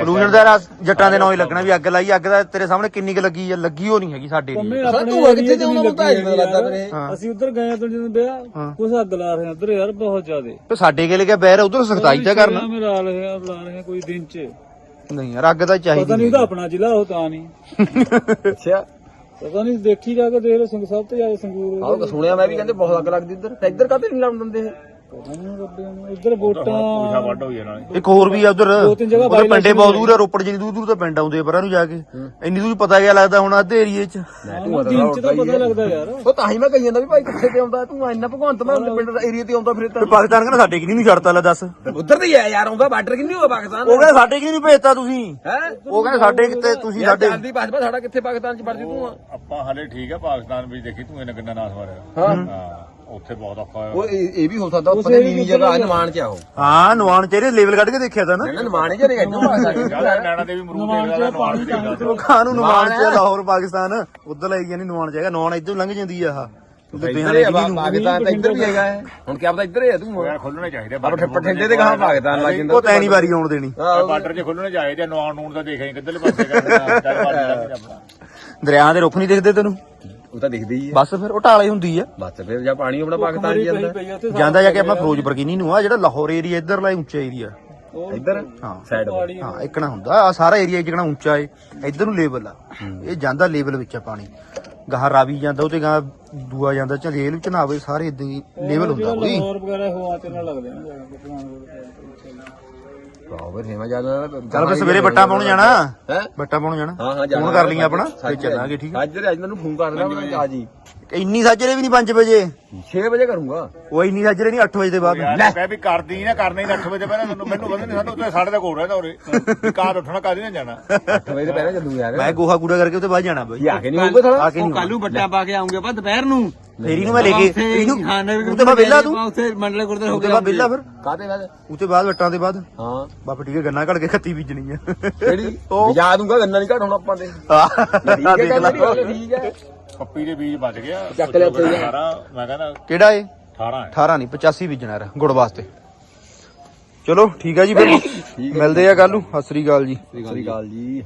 ਪੋਲੂਸ਼ਨ ਦਾ ਰਾਸ ਜੱਟਾਂ ਦੇ ਨਾਂ ਹੀ ਲੱਗਣਾ ਵੀ ਅੱਗ ਲਾਈ ਅੱਗ ਦਾ ਤੇਰੇ ਸਾਹਮਣੇ ਕਿੰਨੀ ਕੁ ਲੱਗੀ ਆ ਲੱਗੀ ਉਹ ਨਹੀਂ ਹੈਗੀ ਸਾਡੇ ਏਰੀਏ 'ਚ। ਪੰਮੇ ਸਰ ਆਪਣੇ ਤੂੰ ਕਿੱਥੇ ਏਰੀਏ ਤੇ ਉਹਨਾਂ ਨੂੰ ਤਾਂ ਲੱਗੀ ਮੈਨੂੰ ਲੱਗਦਾ ਮੇਰੇ ਹਾਂ। ਅਸੀਂ ਉੱਧਰ ਗਏ ਤਾਂ ਜਦੋਂ ਵਿਆਹ ਹਾਂ। ਕੁਛ ਅੱਗ ਲਾ ਰਹੇ ਆ ਉੱਧਰ ਯਾਰ ਬਹੁਤ ਜ਼ਿਆਦੇ। ਤੇ ਸਾਡੇ ਕੇ ਲਿਆ ਬਹਿਰ ਉਧਰ ਸਖਤਾਈ ਤਾਂ ਕਰਨਾ। ਮੈਂ ਲਾ ਰਹੇ ਆ ਲਾ ਰਹੇ ਆ ਕੋਈ ਦਿਨ ਚ। ਨਹੀਂ ਯਾਰ ਅੱਗ ਤਾਂ ਚਾਹੀਦੀ ਪਤਾ ਨਹੀਂ ਉਹਦਾ ਆਪਣਾ ਜ਼ਿਲ੍ਹਾ ਉਹ ਤਾਂ ਨਹੀਂ। ਅੱਛਾ। ਪਤਾ ਨਹੀਂ ਦੇਖੀ ਜਾ ਕੇ ਦੇਖ ਲਓ ਸਿੰਘ ਸਾਹਿਬ ਤੇ ਜਾ ਕੇ ਸੰਗੂਰ ਆਹ ਸੁਣਿਆ ਮੈਂ ਵੀ ਕਹਿੰਦੇ ਬਹੁਤ ਅੱਗ ਲੱਗਦੀ ਇੱਧਰ। ਤੇ ਇੱਧਰ ਕਾਹਤੇ ਨਹੀਂ ਲਾਉਣ ਦਿੰਦੇ ਇਹ? ਪਤਾ ਨਹੀਂ ਰੱਬੇ ਨੂੰ ਇੱਧਰ ਵੋਟਾਂ ਪੂਜਾ ਵੱਡ ਹੋਈ ਜਾਣਾ ਇੱਕ ਹੋਰ ਵੀ ਆ ਉਧਰ ਦੋ ਤਿੰਨ ਜਗ੍ਹਾ ਉਧਰ ਪਿੰਡੇ ਬਹੁਤ ਦੂਰ ਆ ਰੋਪੜ ਜਿੰਨੀ ਦੂਰ ਦੂਰ ਤਾਂ ਪਿੰਡ ਆਉਂਦੇ ਆ ਪਰਾਂ ਨੂੰ ਜਾ ਕੇ। ਇੰਨੀ ਦੂਰ ਪਤਾ ਗਿਆ ਲੱਗਦਾ ਹੁਣ ਅੱਧੇ ਏਰੀਏ 'ਚ। ਤੂੰ ਦਿਨ ਚ ਤਾਂ ਪਤਾ ਲੱਗਦਾ ਯਾਰ। ਉਹ ਤਾਂ ਹੀ ਮੈਂ ਕਹੀ ਜਾਂਦਾ ਵੀ ਭਾਈ ਕਿੱਥੇ ਤੇ ਆਉਂਦਾ ਤੂੰ ਇੰਨਾ ਭਗਵੰਤ ਦੇ ਪਿੰਡ ਦਾ ਏਰੀਆ ਤੇ ਆਉਂਦਾ ਫਿਰ ਤੇ। ਪਾਕਿਸਤਾਨ ਕਹਿੰਦਾ ਸਾਡੇ ਕਿੰਨੀ ਨੂੰ ਛੱਡਤਾ ਲੈ ਦੱਸ। ਉਹ ਉੱਧਰ ਦੀ ਹੈ ਯਾਰ ਆਉਂਦਾ ਬਾਰਡਰ ਕਿੰਨੀ ਹੋਗਾ ਪਾਕਿਸਤਾਨ ਕਹਿੰਦਾ ਸਾਡੇ ਕਿੰਨੀ ਨੂੰ ਭੇਜਤਾ ਤੁਸੀਂ। ਹੈ? ਉਹ ਕਹਿੰਦੇ ਸਾਡੇ ਕਿਤੇ ਤੁਸੀਂ ਸਾਡੇ ਚੱਲਦੀ ਭਾਜਪਾ ਸਾਡਾ ਕਿੱਥੇ ਪਾਕਿਸਤਾਨ ਚ ਵੜਦੀ ਤੂੰ? ਆ ਆਪਾਂ ਹਲੇ ਠੀਕ ਹੈ ਪਾਕਿਸਤਾਨ ਵਿੱਚ ਦੇਖੀ ਤੂੰ ਇਹਨਾਂ ਕਿੰਨਾ ਨਾਸ ਮਾਰਿਆ। ਹਾਂ। ਹਾਂ। ਉੱਥੇ ਬਹੁਤ ਔਖਾ ਹੋਇਆ। ਉਹ ਇਹ ਇਹ ਵੀ ਹੋ ਸਕਦਾ ਉੱਪਰ ਦੀ ਨੀਵੀਂ ਜਗ੍ਹਾ ਹੈ ਨਿਮਾਣ ਚ ਆ ਉਹ ਹਾਂ ਨਵਾਨ ਚਿਹਰੇ ਲੈਵਲ ਕੱਢ ਕੇ ਦੇਖਿਆ ਤਾਂ ਨਾ। ਕਹਿੰਦਾ ਨਿਮਾਣ ਚ ਨਹੀਂ ਇੱਧਰ ਆ ਸਕਦਾ ਜ਼ਿਆਦਾ ਨੈਣਾ ਦੇ ਵੀ ਮਰੂਦ ਦੇਖਦਾ ਨਵਾਨ ਦੇਖਦਾ। ਉਹ ਖਾਂ ਨੂੰ ਨਵਾਨ ਚ ਲਾਹੌਰ ਪਾਕਿਸਤਾਨ। ਉਧਰ ਲੈ ਗਿਆ ਨਹੀਂ ਨਵਾਨ ਚ ਹੈਗਾ ਨਵਾਨ ਇੱਧਰ ਲੰਘ ਜਾਂਦੀ ਆ ਆਹ। ਇੱਧਰ ਹੀ ਆ, ਪਾਕਿਸਤਾਨ ਤਾਂ ਇੱਧਰ ਵੀ ਹੈਗਾ ਹੈ ਹੁਣ ਕੀ ਪਤਾ ਇੱਧਰ ਹੀ ਆ ਤੂੰ ਯਾਰ ਖੁੱਲਣੇ ਚਾਹੀਦੇ ਆਪਾਂ ਪਠਿੰਡੇ ਤੇ ਕਹਾਂ ਪਾਕਿਸਤਾਨ ਲੱਗ ਜਾਂਦਾ ਉਹ ਤੈ ਨਹੀਂ ਵਾਰੀ ਆਉਣ ਦੇਣੀ। ਬਾਰਡਰ 'ਚ ਖੁੱਲਣੇ ਚਾਹੀਦੇ ਨੌਨ ਨੂਨ ਤਾਂ ਦੇਖਿਆ ਕਿੱਧਰਲੇ ਪਾਸੇ ਕਰਨਾ। ਚੱਲ ਬਾਰਡਰ ਲੱਗ ਆਪਣਾ ਦਰਿਆ ਦੇ ਰੁੱਖ ਨਹੀਂ ਦਿਖਦੇ ਤੈਨੂੰ? ਉਹ ਤਾਂ ਦਿਖਦੀ ਹੀ ਹੈ ਬਸ ਫਿਰ ਉਹ ਢਾਲੇ ਹੁੰਦੀ ਆ। ਬਸ ਫਿਰ ਜਾਂ ਪਾਣੀ ਆਪਣਾ ਪਾਕਿਸਤਾਨ ਜਾਂਦਾ। ਆ ਜਾਂਦਾ ਜਾ ਕੇ ਆਪਣਾ ਫਿਰੋਜ਼ਪੁਰ ਕਿਨੀ ਨੂੰ ਆ ਜਿਹੜਾ ਲਾਹੌਰ ਏਰੀਆ ਇੱਧਰਲਾ ਉੱਚਾ ਏਰੀਆ ਇੱਧਰ? ਹਾਂ। ਸਾਈਡ ਹਾਂ ਇੱਕਣਾ ਹੁੰਦਾ। ਆ ਸਾਰਾ ਏਰੀਆ ਜਿਹੜਾ ਉੱਚਾ ਏ ਇੱਧਰ ਨੂੰ ਲੈਵਲ ਆ। ਇਹ ਜਾਂਦਾ ਲੈਵਲ ਵਿੱਚ ਆ ਪਾਣੀ। ਗਾਹ ਰਾਵੀ ਜਾਂਦਾ ਉਹ ਤੇ ਗਾਹ ਦੂਆ ਜਾਂਦਾ ਝਲੇਲ ਚ ਨਾ ਆਵੇ ਸਾਰੇ ਇਦਾਂ ਹੀ ਲੈਵਲ ਹੁੰਦਾ ਕੋਈ ਹੋਰ ਵਗੈਰਾ ਹਵਾ ਤੇ ਨਾਲ ਲੱਗਦੇ ਨੇ ਜਗ੍ਹਾ ਪਠਾਨਕੋਟ ਆਹ ਫਿਰ ਚੱਲ ਫਿਰ ਸਵੇਰੇ ਬੱਟਾ ਪਾਉਣ ਜਾਣਾ। ਹੈ? ਬੱਟਾ ਪਾਉਣ ਜਾਣਾ। ਹਾਂ ਹਾਂ ਜਾਣਾ। ਫੋਨ ਕਰ ਲਈ ਆਪਣਾ ਤੇ ਚੱਲਾਂਗੇ ਠੀਕ ਆ? ਅੱਜ ਅੱਜ ਮੈਨੂੰ ਫੋਨ ਕਰ ਮੈਂ ਆ ਜੀ। ਇੰਨੀ ਸਾਜਰੇ ਵੀ ਨਹੀਂ 5 ਵਜੇ? 6 ਵਜੇ ਕਰੂੰਗਾ। ਉਹ ਇੰਨੀ ਸਾਜਰੇ ਨਹੀਂ 8 ਵਜੇ ਦੇ ਬਾਅਦ। ਯਾਰ ਮੈਂ ਵੀ ਕਰਦੀ ਨਾ ਕਰਨਾ ਹੀ 8 ਵਜੇ ਪਹਿਲਾਂ ਮੈਨੂੰ ਮੈਨੂੰ ਪਤਾ ਨਹੀਂ ਸਾਨੂੰ ਉੱਤੇ ਸਾਡੇ ਦਾ ਕੋਲ ਰਹਿੰਦਾ ਉਰੇ। ਕਾਰ ਉੱਠਣਾ ਕਾਦੀ ਨਾ ਜਾਣਾ। 8 ਵਜੇ ਤੋਂ ਪਹਿਲਾਂ ਚੱਲੂ ਯਾਰ। ਮੈਂ ਗੋਹਾ ਕੂੜਾ ਕਰਕੇ ਉੱਤੇ ਬਾਅਦ ਜਾਣਾ ਬਾਈ। ਆ ਕੇ ਨਹੀਂ ਹੋਊਗਾ ਥੋੜਾ ਆ ਕੇ ਨਹੀਂ ਕੱਲੂ ਬੱਟਾ ਪਾ ਕੇ ਆਉਂਗੇ ਆਪਾਂ ਦੁਪਹਿਰ ਨੂੰ। ਫੇਰੀ ਨੂੰ ਮੈਂ ਲੈ ਕੇ ਇਹਨੂੰ ਖਾਣੇ ਉੱਤੇ ਮੈਂ ਵਿਹਲਾ ਤੂੰ। ਉੱਥੇ ਮੰਡਲੇ ਗੁਰਦਰ ਹੋ ਉੱਤੇ ਬਾਅਦ ਵਿਹਲਾ ਫਿਰ। ਕਾਤੇ ਬਾਅਦ? ਉੱਤੇ ਬਾਅਦ ਵੱਟਾਂ ਦੇ ਬਾਅਦ। ਹਾਂ। ਬਾਪ ਠੀਕ ਹੈ ਗੰਨਾ ਘੜ ਕੇ ਖੱਤੀ ਬੀਜਣੀ ਆ। ਕਿਹੜੀ? ਉਹ ਵਿਜਾ ਦੂੰਗਾ ਗੰਨਾ ਨਹੀਂ ਘਟਾਉਣਾ ਆਪਾਂ ਤੇ। ਆ ਦੇਖ ਲਾ। ਠੀਕ ਹੈ। ਪੱਪੀ ਦੇ ਬੀਜ ਬਚ ਗਿਆ। ਚੱਕ ਲਿਆ ਉੱਥੇ ਹੀ। ਮੈਂ ਕਹਿੰਦਾ ਕਿਹੜਾ ਏ 18 ਹੈ। 18 ਨਹੀਂ 85 ਬੀਜਣਾ ਯਾਰ ਗੁੜ ਵਾਸਤੇ। ਚਲੋ ਠੀਕ ਆ ਜੀ ਫਿਰ। ਮਿਲਦੇ ਆ ਕੱਲ ਨੂੰ। ਸਤਿ ਸ੍ਰੀ ਅਕਾਲ ਜੀ। ਸਤਿ ਸ੍ਰੀ ਅਕਾਲ ਜੀ।